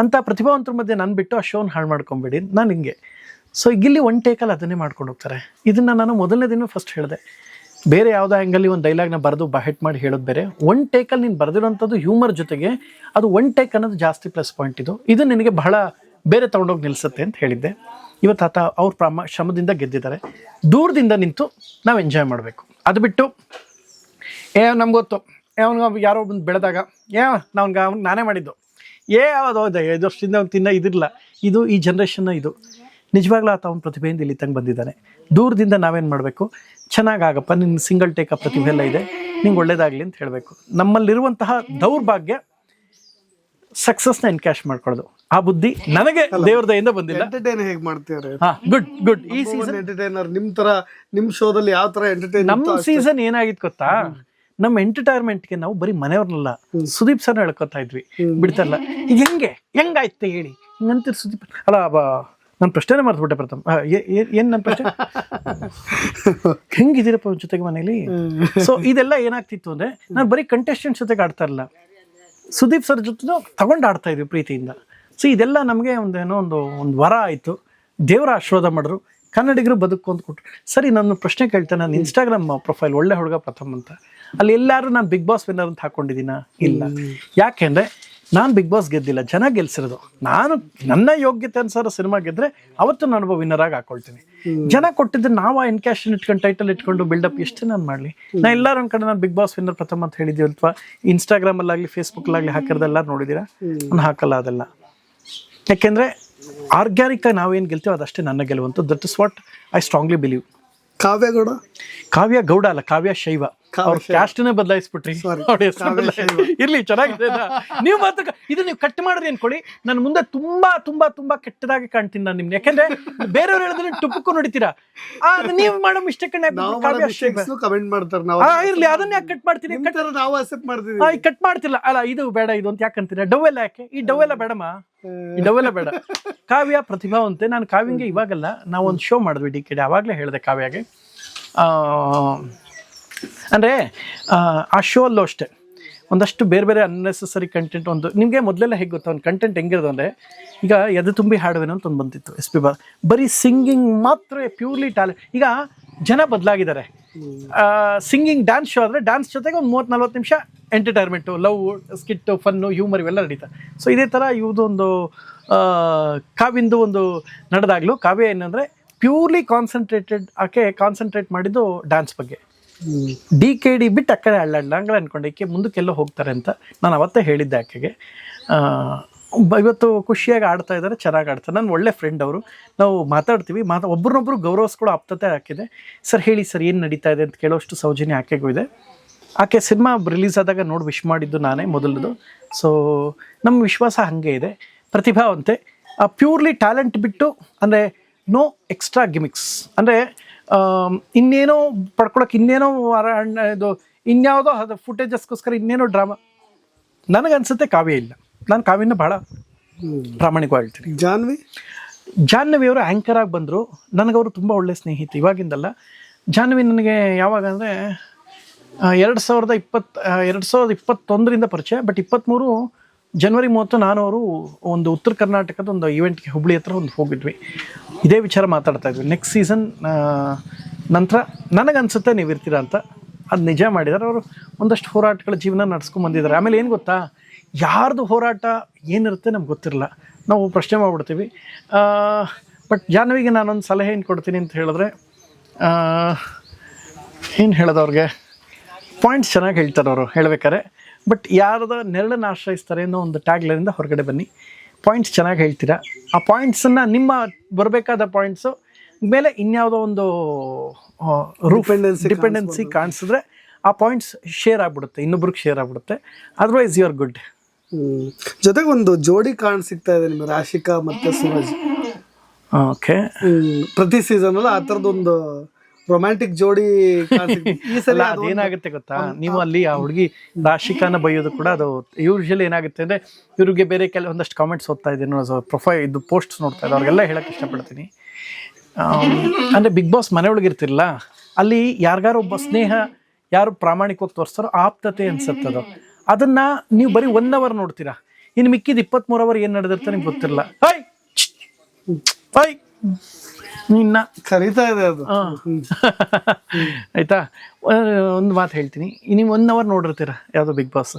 ಅಂಥ ಪ್ರತಿಭಾವಂತರ ಮಧ್ಯೆ ನಾನು ಬಿಟ್ಟು ಆ ಶೋನ ಹಾಳು ಮಾಡ್ಕೊಂಬೇಡಿ, ನಾನು ಹಿಂಗೆ. ಸೊ ಇಲ್ಲಿ ಒನ್ ಟೇಕಲ್ಲಿ ಅದನ್ನೇ ಮಾಡ್ಕೊಂಡು ಹೋಗ್ತಾರೆ. ಇದನ್ನು ನಾನು ಮೊದಲನೇ ದಿನ ಫಸ್ಟ್ ಹೇಳಿದೆ. ಬೇರೆ ಯಾವುದೋ ಆ್ಯಂಗಲ್ಲಿ ಒಂದು ಡೈಲಾಗ್ನ ಬರೆದು ಬಹೆಟ್ ಮಾಡಿ ಹೇಳೋದು ಬೇರೆ. ಒನ್ ಟೇಕಲ್ಲಿ ನೀನು ಬರೆದಿರೋಂಥದ್ದು ಹ್ಯೂಮರ್ ಜೊತೆಗೆ ಅದು ಒನ್ ಟೇಕ್ ಅನ್ನೋದು ಜಾಸ್ತಿ ಪ್ಲಸ್ ಪಾಯಿಂಟ್ ಇದು. ಇದು ನಿನಗೆ ಬಹಳ ಬೇರೆ ತೊಗೊಂಡೋಗಿ ನಿಲ್ಸುತ್ತೆ ಅಂತ ಹೇಳಿದ್ದೆ. ಇವತ್ತು ಆತ ಅವ್ರ ಪ್ರಾಮ ಶ್ರಮದಿಂದ ಗೆದ್ದಿದ್ದಾರೆ. ದೂರದಿಂದ ನಿಂತು ನಾವು ಎಂಜಾಯ್ ಮಾಡಬೇಕು. ಅದು ಬಿಟ್ಟು, ಏ ನಮ್ಗೊತ್ತು ಗೊತ್ತು. ಅವ್ನಿಗೆ ಯಾರೋ ಬಂದು ಬೆಳೆದಾಗ, ಏ ನಾವ್ಗೆ ಅವ್ನಿಗೆ ನಾನೇ ಮಾಡಿದ್ದು. ಏ ಯಾವ್ದು ಐದು ವರ್ಷದಿಂದ ಅವ್ನು ತಿನ್ನ ಇದಿರಲ್ಲ ಇದು ಈ ಜನ್ರೇಷನ್ನ ಇದು. ನಿಜವಾಗ್ಲೂ ಆತ ಅವ್ನ ಪ್ರತಿಭೆಯಿಂದ ಇಲ್ಲಿ ತಂಗೆ ಬಂದಿದ್ದಾನೆ. ದೂರದಿಂದ ನಾವೇನು ಮಾಡಬೇಕು? ಚೆನ್ನಾಗಾಗಪ್ಪ ನಿನ್ನ ಸಿಂಗಲ್ ಟೇಕ್ ಪ್ರತಿಭೆ ಎಲ್ಲ ಇದೆ ನಿಂಗೆ ಒಳ್ಳೇದಾಗಲಿ ಅಂತ ಹೇಳಬೇಕು. ನಮ್ಮಲ್ಲಿರುವಂತಹ ದೌರ್ಭಾಗ್ಯ ಸಕ್ಸಸ್ನ ಎನ್ಕ್ಯಾಶ್ ಮಾಡ್ಕೊಳ್ಳೋದು ಆ ಬುದ್ಧಿ ನನಗೆ ದೇವ್ರ ದಯಿಂದ ಬಂದಿಲ್ಲ. ಎಂಟರ್ಟೈನ್ ಹೇಗ್ ಮಾಡ್ತಿದ್ದಾರೆ ಹಾ ಗುಡ್ ಗುಡ್ ಈ ಸೀಸನ್ ಎಂಟರ್ಟೈನರ್ ನಿಮ್ ತರ ನಿಮ್ ಶೋದಲ್ಲಿ ಯಾವ ತರ ಎಂಟರ್ಟೈನ್ ನಮ್ಮ ಸೀಸನ್ ಏನಾಗಿತ್ತು ಗೊತ್ತಾ? ನಮ್ಮ ಎಂಟರ್ಟೈನ್ಮೆಂಟ್ಗೆ ನಾವು ಬರೀ ಮನೆಯವ್ರನ್ನಲ್ಲ ಸುದೀಪ್ ಸರ್ ಹೇಳ್ಕೊತಾ ಇದ್ವಿ. ಬಿಡ್ತಾರಲ್ಲ ಈಗ ಹೆಂಗೆ? ಹೆಂಗಾಯ್ತು ಹೇಳಿ. ಹಿಂಗಂತೀರಿ ಸುದೀಪ್ ಅಲ್ಲ ನಾನು ಪ್ರಶ್ನೆನೇ ಮರ್ತ್ಬಿಟ್ಟೆ ಪ್ರಥಮ್. ಏನ್ ನನ್ನ ಪ್ರಶ್ನೆ? <laughs> ಹೆಂಗಿದ್ದೀರಪ್ಪ ಅವ್ರ ಜೊತೆಗೆ ಮನೇಲಿ? ಸೊ ಇದೆಲ್ಲ ಏನಾಗ್ತಿತ್ತು ಅಂದ್ರೆ ನಾನು ಬರೀ ಕಂಟೆಸ್ಟೆಂಟ್ ಜೊತೆಗೆ ಆಡ್ತಾ ಇರಲ್ಲ ಸುದೀಪ್ ಸರ್ ಜೊತೆ ತಗೊಂಡು ಆಡ್ತಾ ಇದ್ವಿ ಪ್ರೀತಿಯಿಂದ. ಸೊ ಇದೆಲ್ಲ ನಮಗೆ ಒಂದು ಏನೋ ಒಂದು ಒಂದು ವರ ಆಯಿತು. ದೇವರ ಆಶೀರ್ವಾದ ಮಾಡಿದ್ರು. ಕನ್ನಡಿಗರು ಬದುಕು ಅಂತ ಕೊಟ್ರು. ಸರಿ ನಾನು ಪ್ರಶ್ನೆ ಕೇಳ್ತೇನೆ. ನಾನು ಇನ್ಸ್ಟಾಗ್ರಾಮ್ ಪ್ರೊಫೈಲ್ ಒಳ್ಳೆ ಹುಡುಗ ಪ್ರಥಮ್ ಅಂತ. ಅಲ್ಲಿ ಎಲ್ಲರೂ ನಾನು ಬಿಗ್ ಬಾಸ್ ವಿನ್ನರ್ ಅಂತ ಹಾಕೊಂಡಿದ್ದೀನ? ಇಲ್ಲ. ಯಾಕೆಂದ್ರೆ ನಾನು ಬಿಗ್ ಬಾಸ್ ಗೆದ್ದಿಲ್ಲ ಜನ ಗೆಲ್ಸಿರೋದು. ನಾನು ನನ್ನ ಯೋಗ್ಯತೆ ಅನುಸಾರ ಸಿನಿಮಾ ಗೆದ್ರೆ ಅವತ್ತು ನಾನು ವಿನ್ನರ್ ಆಗಿ ಹಾಕೊಳ್ತೀನಿ. ಜನ ಕೊಟ್ಟಿದ್ದು ನಾವು ಆ ಇನ್ಕ್ಯಾಶನ್ ಇಟ್ಕೊಂಡು ಟೈಟಲ್ ಇಟ್ಕೊಂಡು ಬಿಲ್ಡಪ್ ಎಷ್ಟು ನಾನು ಮಾಡಲಿ. ನಾ ಎಲ್ಲರೂ ಒಂದ್ ಕಡೆ ನಾನು ಬಿಗ್ ಬಾಸ್ ವಿನ್ನರ್ ಪ್ರಥಮ ಅಂತ ಹೇಳಿದ್ವಿ ಅಥವಾ ಇನ್ಸ್ಟಾಗ್ರಾಮಲ್ಲಾಗಲಿ ಆಗ್ಲಿ ಹಾಕಿರೋದೆಲ್ಲ ನೋಡಿದ್ದೀರಾ ನಾನು ಹಾಕಲ್ಲ ಅದೆಲ್ಲ. ಯಾಕೆಂದರೆ ಆರ್ಗ್ಯಾನಿಕ್ ನಾವೇನು ಗೆಲ್ತೀವೋ ಅದಷ್ಟೇ ನನ್ನ ಗೆಲುವಂತ that is what I strongly believe Kavya Gowda? Kavya Gowda ಅಲ್ಲ ಕಾವ್ಯ ಶೈವ. ಅವ್ರ ಕ್ಯಾಸ್ಟ್ನೇ ಬದಲಾಯಿಸ್ಬಿಟ್ರಿ. ಇರ್ಲಿ ಚೆನ್ನಾಗಿದೆ? ನೀವು ಮಾತ್ರ ಇದು ನೀವು ಕಟ್ ಮಾಡಿದ್ರಿ ಅನ್ಕೊಳ್ಳಿ. ನಾನು ಮುಂದೆ ತುಂಬಾ ತುಂಬಾ ತುಂಬಾ ಕೆಟ್ಟದಾಗಿ ಕಾಣ್ತೀನಿ ನಾನು ನಿಮ್ಗೆ ಯಾಕಂದ್ರೆ ಬೇರೆಯವ್ರು ಹೇಳಿದ್ರೆ ಟುಪ್ಪಕ್ಕೂ ನೋಡಿತೀರಾ ನೀವು ಮಾಡೋ ಮಿಸ್ಟೇಕ್ ಕಮೆಂಟ್ ಮಾಡ್ತಾರೆ ನಾವು. ಇರ್ಲಿ ಅದನ್ನ ಯಾಕೆ ಕಟ್ ಮಾಡ್ತೀನಿ ನಾವು ಅಕ್ಸೆಪ್ಟ್ ಮಾಡ್ತೀವಿ. ಕಟ್ ಮಾಡ್ತಿಲ್ಲ. ಅಲ್ಲ ಇದು ಬೇಡ ಇದು ಅಂತ ಯಾಕಂತೀರ ಡವೆಲ್ಲ ಯಾಕೆ? ಈ ಡವೆಲ್ಲ ಬೇಡಮ್ಮ? ಈ ಡವೆಲ್ಲ ಬೇಡ. ಕಾವ್ಯ ಪ್ರತಿಭಾವಂತೆ ನಾನು ಕಾವ್ಯಂಗೆ ಇವಾಗಲ್ಲ. ನಾವು ಒಂದು ಶೋ ಮಾಡಿದ್ವಿ ಡಿ ಕೆ ಡಿ. ಅವಾಗಲೇ ಹೇಳಿದೆ ಕಾವ್ಯಗೆ. ಆ, ಅಂದ್ರೆ ಆ, ಶೋ ಅಲ್ಲೂ ಅಷ್ಟೇ. ಒಂದಷ್ಟು ಬೇರೆ ಬೇರೆ ಅನ್ನೆಸೆಸರಿ ಕಂಟೆಂಟ್ ಒಂದು ನಿಮಗೆ ಮೊದಲೆಲ್ಲ ಹೇಗೆ ಗೊತ್ತಾ ಒಂದು ಕಂಟೆಂಟ್ ಹೆಂಗಿರೋದು ಅಂದರೆ ಈಗ ಎದೆ ತುಂಬಿ ಹಾಡುವೇನೋ ಅಂತ ಒಂದು ಬಂದಿತ್ತು ಎಸ್ ಪಿ ಬಾ ಬರೀ ಸಿಂಗಿಂಗ್ ಮಾತ್ರ ಪ್ಯೂರ್ಲಿ ಟ್ಯಾಲೆಂಟ್ ಈಗ ಜನ ಬದಲಾಗಿದ್ದಾರೆ. ಸಿಂಗಿಂಗ್ ಡ್ಯಾನ್ಸ್ ಶೋ ಆದರೆ ಡ್ಯಾನ್ಸ್ ಜೊತೆಗೆ ಒಂದು ಮೂವತ್ತು ನಲ್ವತ್ತು ನಿಮಿಷ entertainment love skit fun humour ಇವೆಲ್ಲ ನಡೀತಾ. ಸೊ ಇದೇ ಥರ ಇವ್ದು ಒಂದು ಕಾವ್ಯಂದು ಒಂದು ನಡೆದಾಗಲೂ ಕಾವ್ಯ ಏನಂದರೆ ಪ್ಯೂರ್ಲಿ ಕಾನ್ಸಂಟ್ರೇಟೆಡ್ ಆಕೆ ಕಾನ್ಸಂಟ್ರೇಟ್ ಮಾಡಿದ್ದು ಡ್ಯಾನ್ಸ್ ಬಗ್ಗೆ. ಡಿ ಕೆ ಡಿ ಬಿಟ್ಟು ಅಕ್ಕಡೆ ಅಳ್ಳಾಡ್ಲ ಹಂಗೆ ಅನ್ಕೊಂಡೆ. ಈಕೆ ಮುಂದಕ್ಕೆಲ್ಲ ಹೋಗ್ತಾರೆ ಅಂತ ನಾನು ಅವತ್ತೇ ಹೇಳಿದ್ದೆ ಆಕೆಗೆ. ಇವತ್ತು ಖುಷಿಯಾಗಿ ಆಡ್ತಾ ಇದ್ದಾರೆ, ಚೆನ್ನಾಗಿ ಆಡ್ತಾರೆ. ನಾನು ಒಳ್ಳೆ ಫ್ರೆಂಡ್ ಅವರು. ನಾವು ಮಾತಾಡ್ತೀವಿ, ಮಾತಾ, ಒಬ್ರನ್ನೊಬ್ರು ಗೌರವಿಸ್ಕೊಳ್ಳೋ ಆಪ್ತತೆ ಹಾಕಿದೆ ಸರ್, ಹೇಳಿ ಸರ್, ಏನು ನಡೀತಾ ಇದೆ? ಅಂತ ಕೇಳೋಷ್ಟು ಸೌಜನ್ಯ ಆಕೆಗೂ ಇದೆ. ಆಕೆ ಸಿನಿಮಾ ರಿಲೀಸ್ ಆದಾಗ ನೋಡಿ ವಿಶ್ ಮಾಡಿದ್ದು ನಾನೇ ಮೊದಲದು ಸೊ ನಮ್ಮ ವಿಶ್ವಾಸ ಹಾಗೆ ಇದೆ. ಪ್ರತಿಭಾವಂತೆ, ಆ ಪ್ಯೂರ್ಲಿ ಟ್ಯಾಲೆಂಟ್ ಬಿಟ್ಟು, ಅಂದರೆ ನೋ ಎಕ್ಸ್ಟ್ರಾ ಗಿಮಿಕ್ಸ್. ಅಂದರೆ ಇನ್ನೇನೋ ಪಡ್ಕೊಳಕ್ಕೆ ಇನ್ನೇನೋ ಇದು ಇನ್ಯಾವುದೋ ಅದು ಫುಟೇಜಸ್ಗೋಸ್ಕರ ಇನ್ನೇನೋ ಡ್ರಾಮಾ ನನಗನ್ಸುತ್ತೆ ಕಾವ್ಯ ಇಲ್ಲ. ನಾನು ಕಾವ್ಯನ ಬಹಳ ಪ್ರಾಮಾಣಿಕವಾಗಿ ಹೇಳ್ತೀನಿ ಜಾನ್ವಿ? ಜಾಹ್ನವಿ ಅವರು ಆ್ಯಂಕರ್ ಆಗಿ ಬಂದರು. ನನಗವರು ತುಂಬ ಒಳ್ಳೆ ಸ್ನೇಹಿತ. ಇವಾಗಿಂದಲ್ಲ. ಜಾಹ್ನವಿ ನನಗೆ ಯಾವಾಗ ಅಂದರೆ ಎರಡು ಸಾವಿರದ ಇಪ್ಪತ್ತು ಎರಡು ಸಾವಿರದ ಇಪ್ಪತ್ತೊಂದರಿಂದ ಪರಿಚಯ. ಬಟ್ ಇಪ್ಪತ್ತ್ಮೂರು ಜನವರಿ ಮೂವತ್ತು ನಾನು ಅವರು ಒಂದು ಉತ್ತರ ಕರ್ನಾಟಕದ ಒಂದು ಈವೆಂಟ್ಗೆ ಹುಬ್ಳಿ ಹತ್ರ ಒಂದು ಹೋಗಿದ್ವಿ. ಇದೇ ವಿಚಾರ ಮಾತಾಡ್ತಾ ಇದ್ವಿ. ನೆಕ್ಸ್ಟ್ ಸೀಸನ್ ನಂತರ ನನಗನ್ಸುತ್ತೆ ನೀವು ಇರ್ತೀರಾ ಅಂತ. ಅದು ನಿಜ ಮಾಡಿದ್ದಾರೆ ಅವರು ಒಂದಷ್ಟು ಹೋರಾಟಗಳ ಜೀವನ ನಡ್ಸ್ಕೊಂಡು ಬಂದಿದ್ದಾರೆ. ಆಮೇಲೆ ಏನು ಗೊತ್ತಾ? ಯಾರ್ದು ಹೋರಾಟ ಏನಿರುತ್ತೆ ನಮ್ಗೆ ಗೊತ್ತಿರಲ್ಲ. ನಾವು ಪ್ರಶ್ನೆ ಮಾಡ್ಬಿಡ್ತೀವಿ. ಬಟ್ ಜಾಹ್ನವಿಗೆ ನಾನೊಂದು ಸಲಹೆ ಏನು ಕೊಡ್ತೀನಿ ಅಂತ ಹೇಳಿದ್ರೆ ಏನು ಹೇಳೋದು ಅವ್ರಿಗೆ? ಪಾಯಿಂಟ್ಸ್ ಚೆನ್ನಾಗಿ ಹೇಳ್ತಾರೆ ಅವರು ಹೇಳ್ಬೇಕಾರೆ ಬಟ್ ಯಾರದ ನೆರಳನ್ನು ಆಶ್ರಯಿಸ್ತಾರೆ ಅನ್ನೋ ಒಂದು ಟ್ಯಾಗ್ಲರಿಂದ ಹೊರಗಡೆ ಬನ್ನಿ. ಪಾಯಿಂಟ್ಸ್ ಚೆನ್ನಾಗಿ ಹೇಳ್ತೀರಾ? ಆ ಪಾಯಿಂಟ್ಸನ್ನು ನಿಮ್ಮ ಬರಬೇಕಾದ ಪಾಯಿಂಟ್ಸು ಮೇಲೆ ಇನ್ಯಾವುದೋ ಒಂದು ರೂಫ್ ಡಿಪೆಂಡೆನ್ಸಿ ಕಾಣಿಸಿದ್ರೆ ಆ ಪಾಯಿಂಟ್ಸ್ ಶೇರ್ ಆಗ್ಬಿಡುತ್ತೆ ಇನ್ನೊಬ್ರಿಗೆ ಶೇರ್ ಆಗ್ಬಿಡುತ್ತೆ. ಅದರ್ವೈಸ್ ಯು ಆರ್ ಗುಡ್ ಜೊತೆಗೆ ಒಂದು ಜೋಡಿ ಕಾಣ್ ಸಿಗ್ತಾ ಇದೆ ನಿಮಗೆ ರಾಶಿಕಾ ಮತ್ತೆ ಸೂರಜ್. ಓಕೆ ಪ್ರತಿ ಸೀಸನ್ ಅಲ್ಲ ಆ ತರದೊಂದು ರೊಮ್ಯಾಂಟಿಕ್ ಜೋಡಿ <laughs> ಈ ಸಲ ಅದೇನಾಗುತ್ತೆ ಗೊತ್ತಾ? ನೀವು ಅಲ್ಲಿ ಆ ಹುಡುಗಿ ರಾಶಿಕಾನ ಬೈಯೋದು ಕೂಡ ಅದು ಯೂಶಲಿ ಏನಾಗುತ್ತೆ ಅಂದ್ರೆ ಇವ್ರಿಗೆ ಬೇರೆ ಕೆಲವೊಂದಷ್ಟು ಕಾಮೆಂಟ್ಸ್ ಓದ್ತಾ ಇದ್ದೀನಿ ಪ್ರೊಫೈಲ್ ಇದು ಪೋಸ್ಟ್ಸ್ ನೋಡ್ತಾ ಇದ್ದಾರೆ. ಅವ್ರಿಗೆಲ್ಲ ಹೇಳಕ್ ಇಷ್ಟಪಡ್ತೀನಿ. ಅಂದ್ರೆ ಬಿಗ್ ಬಾಸ್ ಮನೆ ಒಳಗೆ ಇರ್ತಿರಲ್ಲ ಅಲ್ಲಿ ಯಾರಿಗಾರು ಒಬ್ಬ ಸ್ನೇಹ ಯಾರು ಪ್ರಾಮಾಣಿಕವಾಗಿ ತೋರಿಸ್ತಾರೋ ಆಪ್ತತೆ ಅನ್ಸುತ್ತದು ಅದನ್ನ ನೀವು ಬರೀ ಒನ್ ಅವರ್ ನೋಡ್ತೀರಾ? ಇನ್ನು ಮಿಕ್ಕಿದ ಇಪ್ಪತ್ಮೂರು ಅವರ್ ಏನ್ ನಡೆದಿರ್ತಾರೆ ನಿಮ್ಗೆ ಗೊತ್ತಿರಲ್ಲ ಐ ಐ ಇನ್ನ ಕರಿತಾ ಇದೆ ಅದು. ಆಯ್ತಾ? ಒಂದು ಮಾತು ಹೇಳ್ತೀನಿ. ನೀವು ಒನ್ ಅವರ್ ನೋಡಿರ್ತೀರ? ಯಾವುದೋ ಬಿಗ್ ಬಾಸ್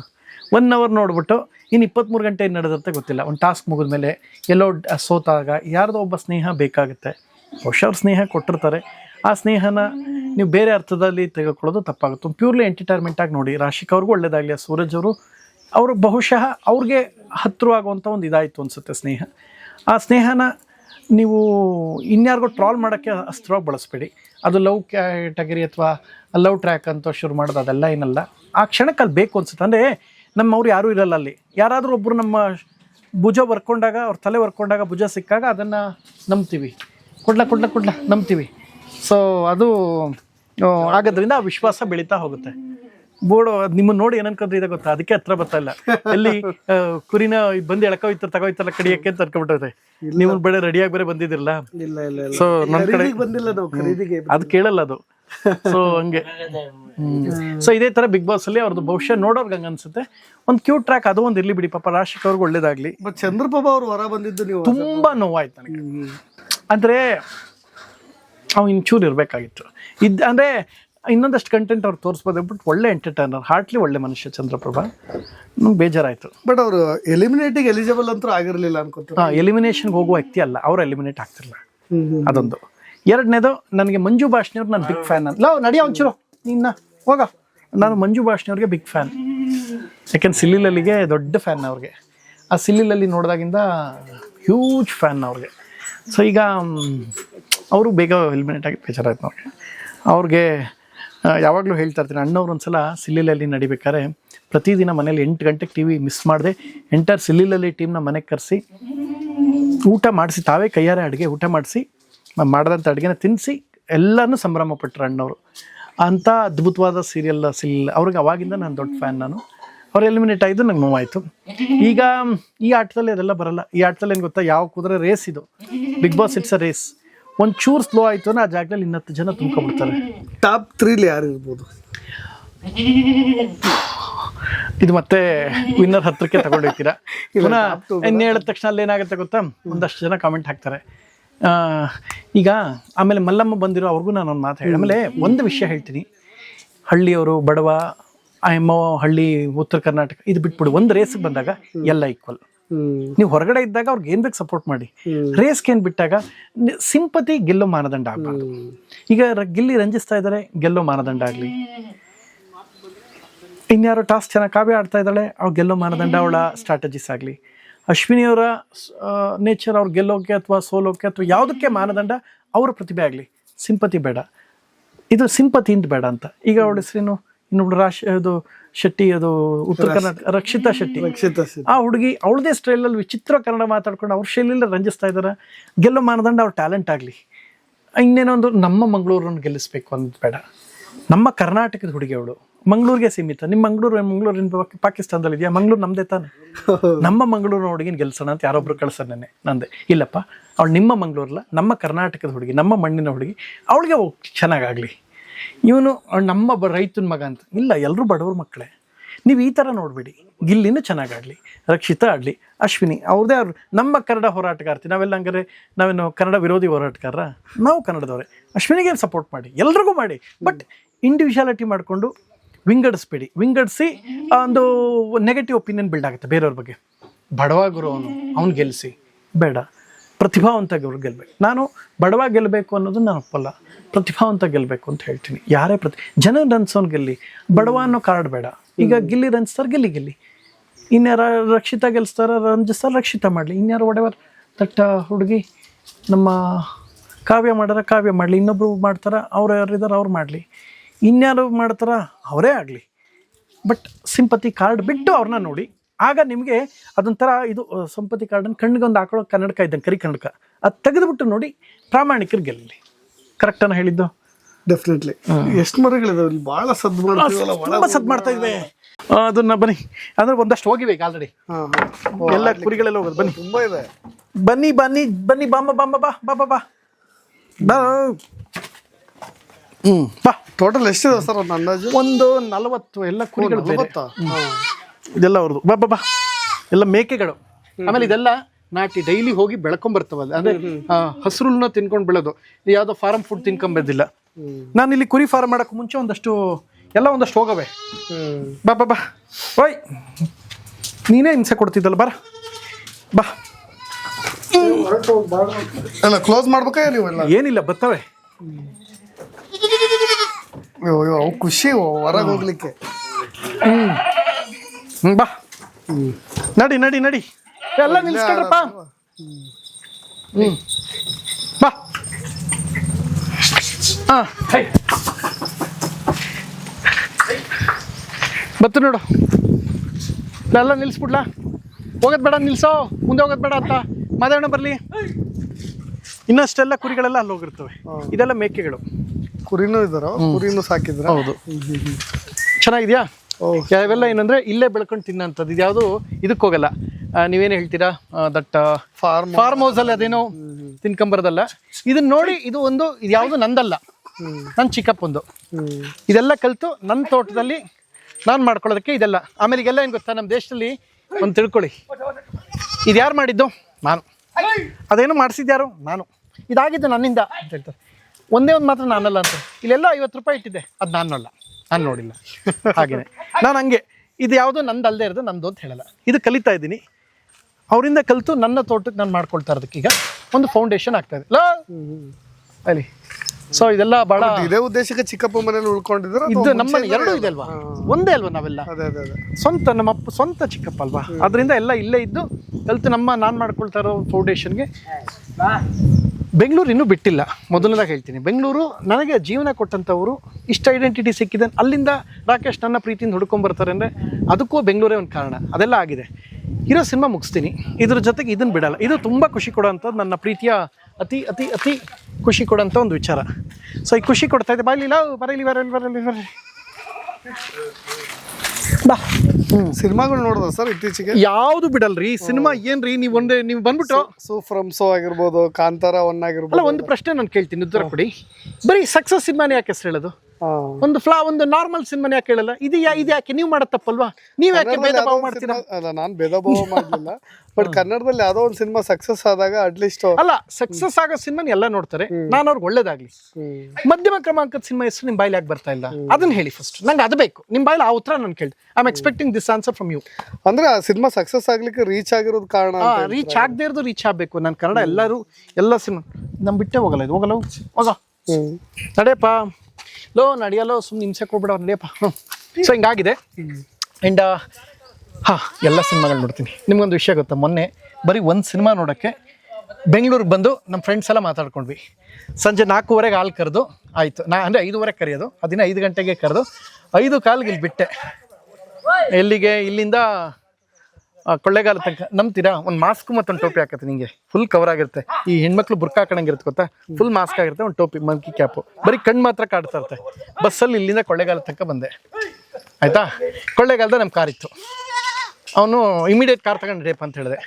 ಒನ್ ಅವರ್ ನೋಡ್ಬಿಟ್ಟು ಇನ್ನು ಇಪ್ಪತ್ತ್ಮೂರು ಗಂಟೆ ಏನು ನಡೆದಿರುತ್ತೆ ಗೊತ್ತಿಲ್ಲ. ಒಂದು ಟಾಸ್ಕ್ ಮುಗಿದ ಮೇಲೆ ಎಲ್ಲೋ ಸೋತಾಗ ಯಾರ್ದೋ ಒಬ್ಬ ಸ್ನೇಹ ಬೇಕಾಗುತ್ತೆ. ಬಹುಶಃ ಅವ್ರು ಸ್ನೇಹ ಕೊಟ್ಟಿರ್ತಾರೆ. ಆ ಸ್ನೇಹನ ನೀವು ಬೇರೆ ಅರ್ಥದಲ್ಲಿ ತೆಗೆದುಕೊಳ್ಳೋದು ತಪ್ಪಾಗುತ್ತೆ. ಪ್ಯೂರ್ಲಿ ಎಂಟರ್ಟೈನ್ಮೆಂಟಾಗಿ ನೋಡಿ. ರಾಶಿಕ್ ಅವ್ರಿಗೂ ಒಳ್ಳೇದಾಗಲಿ ಸೂರಜ್ ಅವರು. ಅವರು ಬಹುಶಃ ಅವ್ರಿಗೆ ಹತ್ತಿರವಾಗುವಂಥ ಒಂದು ಇದಾಯಿತು ಅನಿಸುತ್ತೆ ಸ್ನೇಹ. ಆ ಸ್ನೇಹನ ನೀವು ಇನ್ಯಾರಿಗೂ ಟ್ರಾಲ್ ಮಾಡೋಕ್ಕೆ ಅಸ್ತ್ರವಾಗಿ ಬಳಸಬೇಡಿ. ಅದು ಲವ್ ಕ್ಯಾಟಗರಿ ಅಥವಾ ಲವ್ ಟ್ರ್ಯಾಕ್ ಅಂತ ಶುರು ಮಾಡೋದು ಅದೆಲ್ಲ ಏನಲ್ಲ. ಆ ಕ್ಷಣಕ್ಕೆ ಅಲ್ಲಿ ಬೇಕು ಅನ್ಸುತ್ತೆ. ಅಂದರೆ ನಮ್ಮವ್ರು ಯಾರೂ ಇರಲ್ಲ ಅಲ್ಲಿ. ಯಾರಾದರೂ ಒಬ್ಬರು ನಮ್ಮ ಭುಜ ಬರ್ಕೊಂಡಾಗ, ಅವ್ರ ತಲೆ ಬರ್ಕೊಂಡಾಗ ಭುಜ ಸಿಕ್ಕಾಗ ಅದನ್ನು ನಂಬ್ತೀವಿ. ಕೊಡ್ಲಾ, ಕೊಡ್ಲ ಕೊಡ್ಲ, ನಂಬ್ತೀವಿ. ಸೊ ಅದು ಆಗೋದ್ರಿಂದ ಆ ವಿಶ್ವಾಸ ಬೆಳೀತಾ ಹೋಗುತ್ತೆ. ಬೋರ್ಡು ಅದು ನಿಮ್ಮನ್ನ ನೋಡಿ ಏನನ್ಕೊಂಡ್ರೆ ಇದೆ ಗೊತ್ತಾ? ಅದಕ್ಕೆ ಹತ್ರ ಬರ್ತಾ ಇಲ್ಲ ಎಲ್ಲಿ ಆ, ಕುರಿನ ಬಂದು ಹೋಯ್ತಾರ ತಗೋಯ್ತಾರ ಕಡಿಯಕ್ಕೆ ಅಂತ ಅನ್ಕೊಂಡ್ಬಿಟ್ಟೈತೆ ನೀವು ಬೆಳೆ ರೆಡಿಯಾಗಿ ಬೇರೆ ಬಂದಿದ್ದಿರಲ್ಲ ಇಲ್ಲ ಇಲ್ಲ ಇಲ್ಲ. ಸೊ ನನ್ನ ಕಡೆ ಬಂದಿಲ್ಲ ನಾವು? ಖರೀದಿಗೆ ಅದು ಕೇಳಲ್ಲ ಅದು. ಸೊ ಹಂಗೆ. ಸೊ ಇದೇ ತರ ಬಿಗ್ ಬಾಸ್ ಅಲ್ಲಿ ಅವ್ರದ್ದು ಬಹುಶಃ ನೋಡೋರ್ಗೆ ಹಂಗ ಅನ್ಸುತ್ತೆ. ಒಂದು ಕ್ಯೂಟ್ ಟ್ರ್ಯಾಕ್ ಅದು ಒಂದ್ ಇರ್ಲಿ ಬಿಡಿ. ಪಾಪ ರಾಶಿಕ್ ಅವ್ರಿಗೆ ಒಳ್ಳೇದಾಗ್ಲಿ. ಬಟ್ ಚಂದ್ರಪ್ರಭಾ ಅವ್ರು ಹೊರ ಬಂದಿದ್ದು ನೀವು ತುಂಬಾ ನೋವಾಯ್ತು ನನಗೆ. ಅಂದ್ರೆ ಅವ್ ಇನ್ಚೂರ್ ಇರಬೇಕಾಗಿತ್ತು. ಇದ್ ಅಂದ್ರೆ ಇನ್ನೊಂದಷ್ಟು ಕಂಟೆಂಟ್ ಅವ್ರು ತೋರಿಸ್ಬೋದು ಬಟ್ ಒಳ್ಳೆ ಎಂಟರ್ಟೈನರ್ ಹಾರ್ಟ್ಲಿ ಒಳ್ಳೆ ಮನುಷ್ಯ ಚಂದ್ರಪ್ರಭಾ. ನಮ್ಗೆ ಬೇಜಾರಾಯಿತು. ಬಟ್ ಅವರು ಎಲಿಮಿನೇಟಿಗೆ ಎಲಿಜಿಬಲ್ ಅಂತೂ ಆಗಿರಲಿಲ್ಲ ಅನ್ಕೋತಾರೆ ಎಲಿಮಿನೇಷನ್ಗೆ ಹೋಗುವ ವ್ಯಕ್ತಿ ಅಲ್ಲ. ಅವ್ರು ಎಲಿಮಿನೇಟ್ ಆಗ್ತಿರಲ್ಲ ಅದೊಂದು. ಎರಡನೇದು ನನಗೆ ಮಂಜು ಭಾಷಣವ್ರು ನಾನು ಬಿಗ್ ಫ್ಯಾನ್ ಅಲ್ಲ ನಡಿಯ ಒಂಚೂರು. ನಿನ್ನ ಹೋಗ. ನಾನು ಮಂಜು ಭಾಷಣವ್ರಿಗೆ ಬಿಗ್ ಫ್ಯಾನ್ ಯಾಕೆಂದ್ರೆ ಸಿಲ್ಲಿಲಲ್ಲಿಗೆ ದೊಡ್ಡ ಫ್ಯಾನ್ ಅವ್ರಿಗೆ. ಆ ಸಿಲ್ಲಿಲಲ್ಲಿ ನೋಡಿದಾಗಿಂದ ಹ್ಯೂಜ್ ಫ್ಯಾನ್ ಅವ್ರಿಗೆ. ಸೊ ಈಗ ಅವರು ಬೇಗ ಎಲಿಮಿನೇಟ್ ಆಗಿ ಬೇಜಾರಾಯ್ತು ಅವ್ರಿಗೆ ಅವ್ರಿಗೆ ಯಾವಾಗಲೂ ಹೇಳ್ತಾ ಇರ್ತೀನಿ, ಅಣ್ಣವ್ರು ಒಂದ್ಸಲ ಸಿಲ್ಲಿಲಲ್ಲಿ ನಡಿಬೇಕಾದ್ರೆ ಪ್ರತಿದಿನ ಮನೇಲಿ ಎಂಟು ಗಂಟೆಗೆ ಟಿ ವಿ ಮಿಸ್ ಮಾಡಿದೆ, ಎಂಟರ್ ಸಿಲ್ಲಿಲಲ್ಲಿ ಟೀಮ್ನ ಮನೆಗೆ ಕರೆಸಿ, ಊಟ ಮಾಡಿಸಿ, ತಾವೇ ಕೈಯಾರೆ ಅಡುಗೆ ಊಟ ಮಾಡಿಸಿ ಮಾಡಿದಂಥ ಅಡುಗೆನ ತಿನ್ನಿಸಿ ಎಲ್ಲನೂ ಸಂಭ್ರಮ ಪಟ್ಟರು ಅಣ್ಣವರು. ಅಂಥ ಅದ್ಭುತವಾದ ಸೀರಿಯಲ್ ಸಿಲ್, ಅವ್ರಿಗೆ ಅವಾಗಿಂದ ನಾನು ದೊಡ್ಡ ಫ್ಯಾನ್ ನಾನು. ಅವ್ರು ಎಲಿಮಿನೇಟ್ ಆಗಿದ್ದು ನಂಗೆ ನೋವಾಯಿತು. ಈಗ ಈ ಆಟದಲ್ಲಿ ಅದೆಲ್ಲ ಬರಲ್ಲ. ಈ ಆಟದಲ್ಲಿ ಏನು ಗೊತ್ತಾ, ಯಾವ ಕುದುರೆ ರೇಸ್ ಇದು. Big boss it's a race ಒಂದು ಚೂರು ಸ್ಲೋ ಆಯಿತು ಅಂದ್ರೆ ಆ ಜಾಗದಲ್ಲಿ ಇನ್ನತ್ತು ಜನ ತುಂಬ್ಕೊಂಡ್ಬಿಡ್ತಾರೆ. ಟಾಪ್ ತ್ರೀಲಿ ಯಾರು ಇರ್ಬೋದು? ಇದು ಮತ್ತೆ ವಿನ್ನರ್ ಹತ್ರಕ್ಕೆ ತಗೊಂಡೋಗ್ತೀರಾ <laughs> ಇವನ್ನ ಇನ್ನು ಹೇಳಿದ ತಕ್ಷಣ ಅಲ್ಲಿ ಏನಾಗುತ್ತೆ ಗೊತ್ತಾ? ಒಂದಷ್ಟು ಜನ ಕಾಮೆಂಟ್ ಹಾಕ್ತಾರೆ. ಈಗ ಆಮೇಲೆ ಮಲ್ಲಮ್ಮ ಬಂದಿರೋ ಅವ್ರಿಗೂ ನಾನು ಒಂದು ಮಾತು ಹೇಳಿ. ಆಮೇಲೆ ಒಂದು ವಿಷಯ ಹೇಳ್ತೀನಿ. ಹಳ್ಳಿಯವರು ಬಡವ ಎಮ್ಮೋ ಹಳ್ಳಿ ಉತ್ತರ ಕರ್ನಾಟಕ ಇದು ಬಿಟ್ಬಿಡು. ಒಂದು ರೇಸ್ಗೆ ಬಂದಾಗ ಎಲ್ಲ ಈಕ್ವಲ್ ನೀವು ಹೊರಗಡೆ ಇದ್ದಾಗ ಅವ್ರಿಗೆ ಏನ್ ಬೇಕು ಸಪೋರ್ಟ್ ಮಾಡಿ. ರೇಸ್ ಏನ್ ಬಿಟ್ಟಾಗ ಸಿಂಪತಿ ಗೆಲ್ಲೋ ಮಾನದಂಡ ಆಗಬಾರ್ದು. ಈಗ ಗಿಲ್ಲಿ ರಂಜಿಸ್ತಾ ಇದ್ದಾರೆ ಗೆಲ್ಲೋ ಮಾನದಂಡ ಆಗಲಿ. ಇನ್ಯಾರೋ ಟಾಸ್ ಚೆನ್ನಾಗಿ ಕಾವ್ಯ ಆಡ್ತಾ ಇದ್ದಾಳೆ ಅವ್ರು ಗೆಲ್ಲೋ ಮಾನದಂಡ ಅವಳ ಸ್ಟ್ರಾಟಜಿಸ್ ಆಗಲಿ. ಅಶ್ವಿನಿಯವರ ನೇಚರ್ ಅವ್ರು ಗೆಲ್ಲೋಕೆ ಅಥವಾ ಸೋಲೋಕೆ ಅಥವಾ ಯಾವುದಕ್ಕೆ ಮಾನದಂಡ ಅವರ ಪ್ರತಿಭೆ ಆಗಲಿ. ಸಿಂಪತಿ ಬೇಡ. ಇದು ಸಿಂಪತಿ ಅಂತ ಬೇಡ ಅಂತ. ಈಗ ಅವಳ ಹೆಸರೇನು? ಇನ್ನೊಬ್ಳು ರಾಶ್ ಅದು ಶೆಟ್ಟಿ ಅದು ಉತ್ತರ ಕರ್ನಾಟಕ ರಕ್ಷಿತಾ ಶೆಟ್ಟಿ. ಆ ಹುಡುಗಿ ಅವಳದೇ ಸ್ಟೈಲಲ್ಲಿ ವಿಚಿತ್ರ ಕನ್ನಡ ಮಾತಾಡ್ಕೊಂಡು ಅವ್ರ ಶೈಲಿಯಲ್ಲಿ ರಂಜಿಸ್ತಾ ಇದ್ದಾರೆ ಗೆಲ್ಲೋ ಮಾನದಂಡ ಅವ್ರ ಟ್ಯಾಲೆಂಟ್ ಆಗಲಿ. ಇನ್ನೇನೋ ಒಂದು ನಮ್ಮ ಮಂಗಳೂರನ್ನು ಗೆಲ್ಲಿಸ್ಬೇಕು ಅಂತ ಬೇಡ. ನಮ್ಮ ಕರ್ನಾಟಕದ ಹುಡುಗಿ ಅವಳು. ಮಂಗಳೂರಿಗೆ ಸೀಮಿತ. ನಿಮ್ಮ ಮಂಗಳೂರು ಮಂಗಳೂರಿನ ಪಾಕಿಸ್ತಾನದಲ್ಲಿ ಇದೆಯಾ? ಮಂಗಳೂರು ನಮ್ದೇ ತಾನೆ. ನಮ್ಮ ಮಂಗಳೂರಿನ ಹುಡುಗಿನ ಗೆಲ್ಸೋಣ ಅಂತ ಯಾರೊಬ್ರು ಕಳ್ಸೋಣ ನೆನೆ ನಂದೆ. ಇಲ್ಲಪ್ಪ ಅವಳು ನಿಮ್ಮ ಮಂಗಳೂರಲ್ಲ ನಮ್ಮ ಕರ್ನಾಟಕದ ಹುಡುಗಿ ನಮ್ಮ ಮಣ್ಣಿನ ಹುಡುಗಿ ಅವಳಿಗೆ ಚೆನ್ನಾಗಾಗಲಿ. ಇವನು ನಮ್ಮ ಬ ರೈತನ ಮಗ ಅಂತ. ಇಲ್ಲ ಎಲ್ಲರೂ ಬಡವ್ರ ಮಕ್ಕಳೇ. ನೀವು ಈ ಥರ ನೋಡಬೇಡಿ. ಗಿಲ್ಲಿನೂ ಚೆನ್ನಾಗಾಡಲಿ ರಕ್ಷಿತಾ ಆಡಲಿ ಅಶ್ವಿನಿ ಅವ್ರದೇ ಅವ್ರು. ನಮ್ಮ ಕನ್ನಡ ಹೋರಾಟಗಾರ್ತಿ. ನಾವೆಲ್ಲ ಹಂಗಾರೆ ನಾವೇನು ಕನ್ನಡ ವಿರೋಧಿ ಹೋರಾಟಗಾರ ನಾವು ಕನ್ನಡದವರೇ. ಅಶ್ವಿನಿಗೆ ಸಪೋರ್ಟ್ ಮಾಡಿ. ಎಲ್ರಿಗೂ ಮಾಡಿ. ಬಟ್ ಇಂಡಿವಿಜುವಾಲಿಟಿ ಮಾಡಿಕೊಂಡು ವಿಂಗಡಿಸ್ಬೇಡಿ. ವಿಂಗಡಿಸಿ ಒಂದು ನೆಗೆಟಿವ್ ಒಪಿನಿಯನ್ ಬಿಲ್ಡ್ ಆಗುತ್ತೆ ಬೇರೆಯವ್ರ ಬಗ್ಗೆ. ಬಡವ ಗುರು ಅವನು ಅವ್ನು ಗೆಲ್ಲಿಸಿ ಬೇಡ. ಪ್ರತಿಭಾವಂತ ಗೆಲ್ಬೇಕು. ನಾನು ಬಡವ ಗೆಲ್ಲಬೇಕು ಅನ್ನೋದು ನಾನು ಒಪ್ಪಲ್ಲ. ಪ್ರತಿಭಾವಂತ ಗೆಲ್ಲಬೇಕು ಅಂತ ಹೇಳ್ತೀನಿ. ಯಾರೇ ಪ್ರತಿ ಜನ ರನ್ಸೋನ್ ಗೆಲ್ಲಿ. ಬಡವ ಅನ್ನೋ ಕಾರ್ಡ್ ಬೇಡ. ಈಗ ಗಿಲ್ಲಿ ರನ್ಸ್ತಾರೆ ಗೆಲ್ಲಿ ಗೆಲ್ಲಿ. ಇನ್ಯಾರ ರಕ್ಷಿತಾ ಗೆಲ್ಸ್ತಾರ ರಂಜಿಸ್ತಾರ ರಕ್ಷಿತ ಮಾಡಲಿ. ಇನ್ಯಾರು ಒಡೆವರ್ ತಟ್ಟ ಹುಡುಗಿ ನಮ್ಮ ಕಾವ್ಯ ಮಾಡಾರ ಕಾವ್ಯ ಮಾಡಲಿ. ಇನ್ನೊಬ್ರು ಮಾಡ್ತಾರ ಅವ್ರು ಯಾರಿದಾರ ಅವ್ರು ಮಾಡಲಿ. ಇನ್ಯಾರು ಮಾಡ್ತಾರ ಅವರೇ ಆಗಲಿ. ಬಟ್ ಸಿಂಪತಿ ಕಾರ್ಡ್ ಬಿಟ್ಟು ಅವ್ರನ್ನ ನೋಡಿ. ಆಗ ನಿಮಗೆ ಅದೊಂಥರ ಇದು ಸಂಪತ್ತಿ ಕಾರ್ಡನ್ನು ಕಣ್ಣಿಗೊಂದು ಹಾಕೊಳ್ಳೋ ಕನ್ನಡಕ ಇದ್ದಂಗೆ ಕರಿ ಕನ್ನಡಕ. ಅದು ತೆಗೆದುಬಿಟ್ಟು ನೋಡಿ ಪ್ರಾಮಾಣಿಕರು ಗೆಲ್ಲಲಿ. ಕರೆಕ್ಟನ್ನು ಹೇಳಿದ್ದು? ಡೆಫಿನೆಟ್ಲಿ ಎಷ್ಟು ಮರಗಳಿದಾವೆ? ಇಲ್ಲಿ ಭಾಳ ಸದ್ದು ತುಂಬ ಸದ್ ಮಾಡ್ತಾ ಇದ್ವಿ. ಅದನ್ನ ಬನ್ನಿ. ಅಂದ್ರೆ ಒಂದಷ್ಟು ಹೋಗಿವೆ ಈಗ ಆಲ್ರೆಡಿ ಎಲ್ಲ ಕುರಿಗಳೆಲ್ಲ ಹೋಗೋದು. ಬನ್ನಿ. ತುಂಬಾ ಇದೆ. ಬನ್ನಿ ಬನ್ನಿ ಬನ್ನಿ ಬಾಂಬ ಬಾಂಬ ಬಾ ಬಾ ಬಾ ಬಾ. ಬಾ. ಹ್ಞೂ ಬಾ. ಟೋಟಲ್ ಎಷ್ಟಿದೆ ಸರ್ ಒಂದು ಅಂದಾಜು? ಒಂದು ನಲವತ್ತು ಎಲ್ಲ ಕುರಿಗಳು. ಇದೆಲ್ಲ ಅವ್ರದ್ದು. ಬಾ ಬಾ ಬಾ. ಎಲ್ಲ ಮೇಕೆಗಳು. ಆಮೇಲೆ ಇದೆಲ್ಲ ನಾಟಿ ಡೈಲಿ ಹೋಗಿ ಬೆಳ್ಕೊಂಬರ್ತವಲ್ಲ ಅಂದ್ರೆ ಆ, ಹಸ್ರುಲ್ನ ತಿನ್ಕೊಂಡು ಬೆಳೆದು. ಯಾವುದೋ ಫಾರಮ್ ಫುಡ್ ತಿನ್ಕೊಂಬರ್ದಿಲ್ಲ ಹ್ಮ್. ನಾನು ಇಲ್ಲಿ ಕುರಿ ಫಾರ್ಮ್ ಮಾಡಕ್ಕೆ ಮುಂಚೆ ಒಂದಷ್ಟು ಎಲ್ಲ ಒಂದಷ್ಟು ಹೋಗವೆ. ಬಾ ಬಾ ಬಾ. ಓಯ್. ನೀನೇ ಹಿಂಸೆ ಕೊಡ್ತಿದ್ದಲ್ಲ ಬರ ಬಾ. ಎಲ್ಲ ಕ್ಲೋಸ್ ಮಾಡ್ಬೇಕಾ ನೀವೆಲ್ಲ ಏನಿಲ್ಲ ಬರ್ತವೆ ಅಯ್ಯೋ ಅಯ್ಯೋ ಅವು ಖುಷಿ ಹೊರಗೆ ಹೋಗ್ಲಿಕ್ಕೆ. ಹ್ಮ್, ಬಾ. ನಡಿ ನಡಿ ನಡಿ. ಎಲ್ಲ ನಿಲ್ಸ್ಕೊಂಡ್ರಪ್ಪ. ಹ್ಮ್. ಬಾ. ಹಾ. ಹೈ ಬತ್ತು ನೋಡು. ಎಲ್ಲ ನಿಲ್ಸ್ಬಿಡ್ಲಾ? ಹೋಗದ್ ಬೇಡ ನಿಲ್ಸೋ. ಮುಂದೆ ಹೋಗೋದ್ ಬೇಡ ಅಂತ. ಮಾದೇವಣ್ಣ ಬರಲಿ. ಇನ್ನಷ್ಟೆಲ್ಲ ಕುರಿಗಳೆಲ್ಲ ಅಲ್ಲಿ ಹೋಗಿರ್ತವೆ. ಇದೆಲ್ಲ ಮೇಕೆಗಳು. ಕುರಿನೂ ಇದಾರ? ಕುರಿನೂ ಸಾಕಿದ್ರ? ಹೌದು. ಚೆನ್ನಾಗಿದ್ಯಾ? ಯಾವೆಲ್ಲ ಏನಂದ್ರೆ ಇಲ್ಲೇ ಬೆಳ್ಕೊಂಡು ಇದು ಯಾವುದು? ಇದಕ್ಕೆ ಹೋಗಲ್ಲ. ನೀವೇನು ಹೇಳ್ತೀರಾ? ದಟ್ ಫಾರ್ಮ್ ಫಾರ್ಮ್ ಹೌಸ್ ಅಲ್ಲಿ ಅದೇನೋ ತಿನ್ಕೊಂಬರೋದಲ್ಲ. ಇದನ್ನ ನೋಡಿ ಇದು ಒಂದು ಇದು ಯಾವುದು ನಂದಲ್ಲ. ನನ್ನ ಚಿಕ್ಕಪ್ಪ ಒಂದು ಇದೆಲ್ಲ ಕಲಿತು ನನ್ನ ತೋಟದಲ್ಲಿ ನಾನು ಮಾಡ್ಕೊಳ್ಳೋದಕ್ಕೆ ಇದೆಲ್ಲ. ಆಮೇಲೆ ಈಗೆಲ್ಲ ಏನು ಗೊತ್ತಾ ನಮ್ಮ ದೇಶದಲ್ಲಿ ಒಂದು ತಿಳ್ಕೊಳ್ಳಿ. ಇದು ಯಾರು ಮಾಡಿದ್ದು? ನಾನು. ಅದೇನು ಮಾಡಿಸಿದ್ಯಾರು ನಾನು. ಇದಾಗಿದ್ದು ನನ್ನಿಂದ ಅಂತ ಹೇಳ್ತಾರೆ. ಒಂದೇ ಒಂದು ಮಾತ್ರ ನಾನಲ್ಲ ಅಂತ. ಇಲ್ಲೆಲ್ಲ ಐವತ್ತು ರೂಪಾಯಿ ಇಟ್ಟಿದ್ದೆ. ಅದು ನಾನಲ್ಲ. ನಾನು ನೋಡಿಲ್ಲ. ಹಾಗೇನೆ. ನಾನು ಹಂಗೆ ಇದು ಯಾವುದೋ ನಂದು ಅಲ್ಲದೆ ಇರೋದು ನಂದು ಅಂತ ಹೇಳಲ್ಲ. ಇದು ಕಲಿತಾ ಇದ್ದೀನಿ. ಅವರಿಂದ ಕಲಿತು ನನ್ನ ತೋಟಕ್ಕೆ ನಾನು ಮಾಡ್ಕೊಳ್ತಾ ಇರೋದಕ್ಕೆ ಈಗ ಒಂದು ಫೌಂಡೇಶನ್ ಆಗ್ತಾ ಇದೆ. ಲೋ! ಅಲ್ಲಿ. ಸೊ ಇದೆಲ್ಲ ಬಹಳ ಇದೇ ಉದ್ದೇಶಕ್ಕೆ ಚಿಕ್ಕಪ್ಪ ಮನೇಲಿ ಉಳ್ಕೊಂಡಿದ್ರು ಇದು ನಮ್ಮ ಎರಡು ಇದೆ ಅಲ್ವಾ? ಒಂದೇ ಅಲ್ವಾ ನಾವೆಲ್ಲ? ಅದೇ ಅದೇ ಅದೇ. ಸ್ವಂತ ನಮ್ಮ ಅಪ್ಪ ಸ್ವಂತ ಚಿಕ್ಕಪ್ಪ ಅಲ್ವಾ? ಅದರಿಂದ ಎಲ್ಲ ಇಲ್ಲೇ ಇದ್ದು ಕಲಿತು ನಮ್ಮ ನಾನು ಮಾಡ್ಕೊಳ್ತಾ ಇರೋ ಫೌಂಡೇಶನ್ಗೆ ಬೆಂಗಳೂರು ಇನ್ನೂ ಬಿಟ್ಟಿಲ್ಲ. ಮೊದಲನೇದಾಗ ಹೇಳ್ತೀನಿ. ಬೆಂಗಳೂರು ನನಗೆ ಜೀವನ ಕೊಟ್ಟಂಥವರು ಇಷ್ಟ ಐಡೆಂಟಿಟಿ ಸಿಕ್ಕಿದೆ. ಅಲ್ಲಿಂದ ರಾಕೇಶ್ ನನ್ನ ಪ್ರೀತಿಯಿಂದ ಹುಡ್ಕೊಂಬರ್ತಾರೆ ಅಂದರೆ ಅದಕ್ಕೂ ಬೆಂಗಳೂರೇ ಒಂದು ಕಾರಣ. ಅದೆಲ್ಲ ಆಗಿದೆ. ಇರೋ ಸಿನಿಮಾ ಮುಗಿಸ್ತೀನಿ. ಇದ್ರ ಜೊತೆಗೆ ಇದನ್ನು ಬಿಡಲ್ಲ. ಇದು ತುಂಬ ಖುಷಿ ಕೊಡೋಂಥದ್ದು ನನ್ನ ಪ್ರೀತಿಯ ಅತಿ ಅತಿ ಅತಿ ಖುಷಿ ಕೊಡೋಂಥ ಒಂದು ವಿಚಾರ. ಸೊ ಈ ಖುಷಿ ಕೊಡ್ತಾ ಇದೆ ಬಾಯ್ಲಿಲ್ಲ ಬರಲಿ ಬರಲಿ ಬರಲಿ ಬರಲಿ. ಬಾ. ಸಿನಿಮಾಗಳು ನೋಡಿದ್ರ ಸರ್ ಇತ್ತೀಚೆಗೆ? ಯಾವುದು ಬಿಡಲ್ರಿ? ಸಿನಿಮಾ ಏನ್ರಿ? ನೀವು ಒಂದೇ ನೀವು ಬಂದ್ಬಿಟ್ಟು ಸೋ ಫ್ರಮ್ ಸೋ ಆಗಿರ್ಬೋದು ಕಾಂತಾರ ಒನ್ ಅಲ್ಲ ಆಗಿರ್ಬೋದು ಒಂದು ಪ್ರಶ್ನೆ ನಾನು ಕೇಳ್ತೀನಿ ಉತ್ತರ ಕೊಡಿ. ಬರೀ ಸಕ್ಸಸ್ ಸಿನಿಮಾನೇ ಯಾಕೆ ಹೆಸರು ಹೇಳೋದು. ಒಂದು ಫ್ಲಾ ಒಂದು ನಾರ್ಮಲ್ ಸಿನಿಮಾನೇ ಯಾಕೆ ಹೇಳಲ್ಲ? ಇದು ಯಾ ಇದು ಯಾಕೆ? ನೀವು ಮಾಡೋ ತಪ್ಪಲ್ವಾ? ನೀವು ಯಾಕೆ ಭೇದ ಭಾವ ಮಾಡ್ತೀರಾ? ಸಿನಿಮಾ- ಅಲ್ಲ ನಾನು ಭೇದ ಭಾವ <laughs> ಮಾಡಲಿಲ್ಲ ಬಟ್ ಕನ್ನಡದಲ್ಲಿ ಯಾವುದೋ ಒಂದು ಸಿನಿಮಾ ಸಕ್ಸಸ್ ಆದಾಗ ಅಟ್ಲೀಸ್ಟ್ ಅಲ್ಲ ಸಕ್ಸಸ್ ಆಗೋ ಸಿನಿಮಾನ ಎಲ್ಲ ನೋಡ್ತಾರೆ. ನಾನು ಅವ್ರಿಗೆ ಒಳ್ಳೇದಾಗ್ಲಿ. ಮಧ್ಯಮ ಕ್ರಮಾಂಕದ ಸಿನಿಮಾ ಹೆಸರು ನಿಮ್ಮ ಬಾಯ್ಲಿ ಯಾಕೆ ಬರ್ತಾ ಇಲ್ಲ? ಅದನ್ನ ಹೇಳಿ ಫಸ್ಟ್ ನಂಗೆ ಅದು ಬೇಕು. ನಿಮ್ಮ ಬಾಯ್ಲಿ ಆ ಉತ್ತರ ನಾನು ಕೇಳಿ I am expecting this answer from you ಅಂದ್ರೆ ಆ ಸಿನಿಮಾ ಸಕ್ಸಸ್ ಆಗ್ಲಿಕ್ಕೆ ರೀಚ್ ಆಗಿರೋದು ಕಾರಣ ರೀಚ್ ಆಗದೆ ಇರೋದು ರೀಚ್ ಆಗಬೇಕು. ನಾನು ಕನ್ನಡ ಎಲ್ಲರೂ ಎಲ್ಲ ಸಿನಿಮಾ ನಮ್ ಬಿಟ್ಟೆ ಹೋಗಲ್ಲ ಇದು. ಹೋಗಲ್ಲ ಹೋಗ. ನಡೆಯಪ್ಪ. ಲೋ ನಡೆಯಲ್ಲೋ ಸುಮ್ಮನೆ ಹಿಂಸೆ ಹೋಗ್ಬಿಡೋ ನಡೆಯಪ್ಪ. ಸೊ ಹಿಂಗಾಗಿದೆ. ಆ್ಯಂಡ್ ಹಾಂ, ಎಲ್ಲ ಸಿನಿಮಾಗಳು ನೋಡ್ತೀನಿ. ನಿಮ್ಗೊಂದು ವಿಷಯ ಗೊತ್ತಾ? ಮೊನ್ನೆ ಬರೀ ಒಂದು ಸಿನಿಮಾ ನೋಡೋಕ್ಕೆ ಬೆಂಗಳೂರಿಗೆ ಬಂದು ನಮ್ಮ ಫ್ರೆಂಡ್ಸ್ ಎಲ್ಲ ಮಾತಾಡ್ಕೊಂಡ್ವಿ. ಸಂಜೆ ನಾಲ್ಕೂವರೆಗೆ ಹಾಲು ಕರೆದು ಆಯಿತು. ನಾ, ಅಂದರೆ ಐದುವರೆಗೆ ಕರೆಯೋದು. ಅದಿನ ಐದು ಗಂಟೆಗೆ ಕರೆದು ಐದು ಕಾಲಿಗೆ ಇಲ್ಲಿ ಬಿಟ್ಟೆ. ಎಲ್ಲಿಗೆ? ಇಲ್ಲಿಂದ ಕೊಳ್ಳೇಗಾಲ ತನಕ ನಂಬ್ತೀರಾ? ಒಂದು ಮಾಸ್ಕ್ ಮತ್ತು ಒಂದು ಟೋಪಿ ಹಾಕತ್ತೆ ನಿಂಗೆ. ಫುಲ್ ಕವರ್ ಆಗಿರುತ್ತೆ. ಈ ಹೆಣ್ಮಕ್ಳು ಬುರ್ಕ ಹಾಕೊಂಡಂಗಿರುತ್ತೆ ಗೊತ್ತಾ? ಫುಲ್ ಮಾಸ್ಕ್ ಆಗಿರುತ್ತೆ, ಒಂದು ಟೋಪಿ ಮಂಕಿ ಕ್ಯಾಪು ಬರೀ ಕಣ್ಣು ಮಾತ್ರ ಕಾಡ್ತಾ ಇರುತ್ತೆ. ಬಸ್ಸಲ್ಲಿ ಇಲ್ಲಿಂದ ಕೊಳ್ಳೇಗಾಲ ತನಕ ಬಂದೆ. ಆಯಿತಾ? ಕೊಳ್ಳೇಗಾಲದ ನಮ್ಮ ಕಾರ್ ಇತ್ತು. ಅವನು ಇಮಿಡಿಯೇಟ್ ಕಾರ್ ತಗೊಂಡು ರೇಪ್ ಅಂತ ಹೇಳಿದೆ.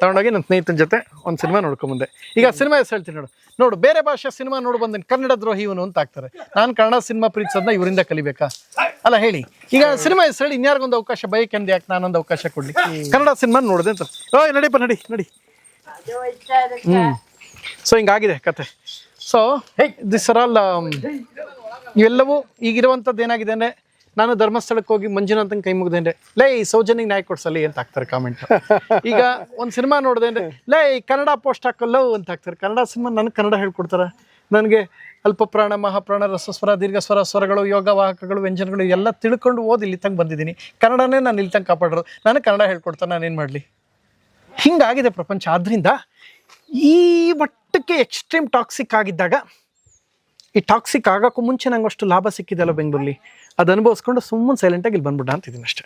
ತಗೊಂಡೋಗಿ ನನ್ನ ಸ್ನೇಹಿತನ ಜೊತೆ ಒಂದು ಸಿನಿಮಾ ನೋಡ್ಕೊಂಬಂದೆ ಈಗ ಸಿನಿಮಾ ಹೆಸರು ಹೇಳ್ತೀನಿ ನೋಡು. ನೋಡು ಬೇರೆ ಭಾಷೆ ಸಿನಿಮಾ ನೋಡು ಬಂದೇನೆ ಕನ್ನಡ ದ್ರೋಹಿ ಇವನು ಅಂತ ಆಗ್ತಾರೆ. ನಾನು ಕನ್ನಡ ಸಿನಿಮಾ ಪ್ರೀತಿಸೋದನ್ನ ಇವರಿಂದ ಕಲಿಬೇಕಾ? ಅಲ್ಲ ಹೇಳಿ. ಈಗ ಸಿನಿಮಾ ಹೆಸರು ಹೇಳಿ ಇನ್ಯಾರಿಗೊಂದು ಅವಕಾಶ ಬೈಕಂದು ಯಾಕೆ ನಾನೊಂದು ಅವಕಾಶ ಕೊಡ್ಲಿ ಕನ್ನಡ ಸಿನಿಮಾ ನೋಡಿದೆ ಅಂತ. ಓಯ್ ನಡಿಪ್ಪ ನಡಿ ನಡಿ. ಹ್ಞೂ ಸೊ ಹಿಂಗಾಗಿದೆ ಕತೆ. ಸೊ ದಿಸ್ ಆರ್ ಆಲ್ ಇವೆಲ್ಲವೂ ಈಗಿರುವಂಥದ್ದು ಏನಾಗಿದೆ ಅಂದರೆ ನಾನು ಧರ್ಮಸ್ಥಳಕ್ಕೆ ಹೋಗಿ ಮಂಜುನಾಥನ್ ಕೈ ಮುಗ್ದೆ ಅಂದ್ರೆ, ಲೇ, ಈ ಸೌಜನ್ಯಗೆ ನ್ಯಾಯ ಕೊಡ್ಸಲಿ ಅಂತ ಹಾಕ್ತಾರೆ ಕಾಮೆಂಟ್ ಈಗ ಒಂದು ಸಿನಿಮಾ ನೋಡಿದೆ ಅಂದ್ರೆ, ಲೇ, ಈ ಕನ್ನಡ ಪೋಸ್ಟ್ ಹಾಕಲ್ಲ ಅಂತ ಹಾಕ್ತಾರೆ. ಕನ್ನಡ ಸಿನಿಮಾ ನನಗೆ ಕನ್ನಡ ಹೇಳ್ಕೊಡ್ತಾರೆ. ನನಗೆ ಅಲ್ಪ ಪ್ರಾಣ ಮಹಾಪ್ರಾಣ, ರಸಸ್ವರ, ದೀರ್ಘಸ್ವರ, ಸ್ವರಗಳು, ಯೋಗ ವಾಹಕಗಳು, ವ್ಯಂಜನಗಳು ಎಲ್ಲ ತಿಳ್ಕೊಂಡು ಓದಿ ಇಲ್ಲಿ ತಂಗ ಬಂದಿದ್ದೀನಿ. ಕನ್ನಡನೇ ನಾನು ಇಲ್ಲಿ ತಂಗ ಕಾಪಾಡ್ರು. ನಾನು ಕನ್ನಡ ಹೇಳ್ಕೊಡ್ತಾರೆ ನಾನೇನು ಮಾಡಲಿ? ಹಿಂಗಾಗಿದೆ ಪ್ರಪಂಚ. ಆದ್ದರಿಂದ ಈ ಮಟ್ಟಕ್ಕೆ ಎಕ್ಸ್ಟ್ರೀಮ್ ಟಾಕ್ಸಿಕ್ ಆಗಿದ್ದಾಗ, ಈ ಟಾಕ್ಸಿಕ್ ಆಗೋಕ್ಕೂ ಮುಂಚೆ ನಂಗೆ ಅಷ್ಟು ಲಾಭ ಸಿಕ್ಕಿದೆಲ್ಲ ಬೆಂಗಳೂರಲ್ಲಿ? ಅದು ಅನುಭವಿಸ್ಕೊಂಡು ಸುಮ್ಮನೆ ಸೈಲೆಂಟಾಗಿ ಇಲ್ಲಿ ಬಂದ್ಬಿಟ್ಟ ಅಂತಿದ್ದೀನಿ ಅಷ್ಟೇ.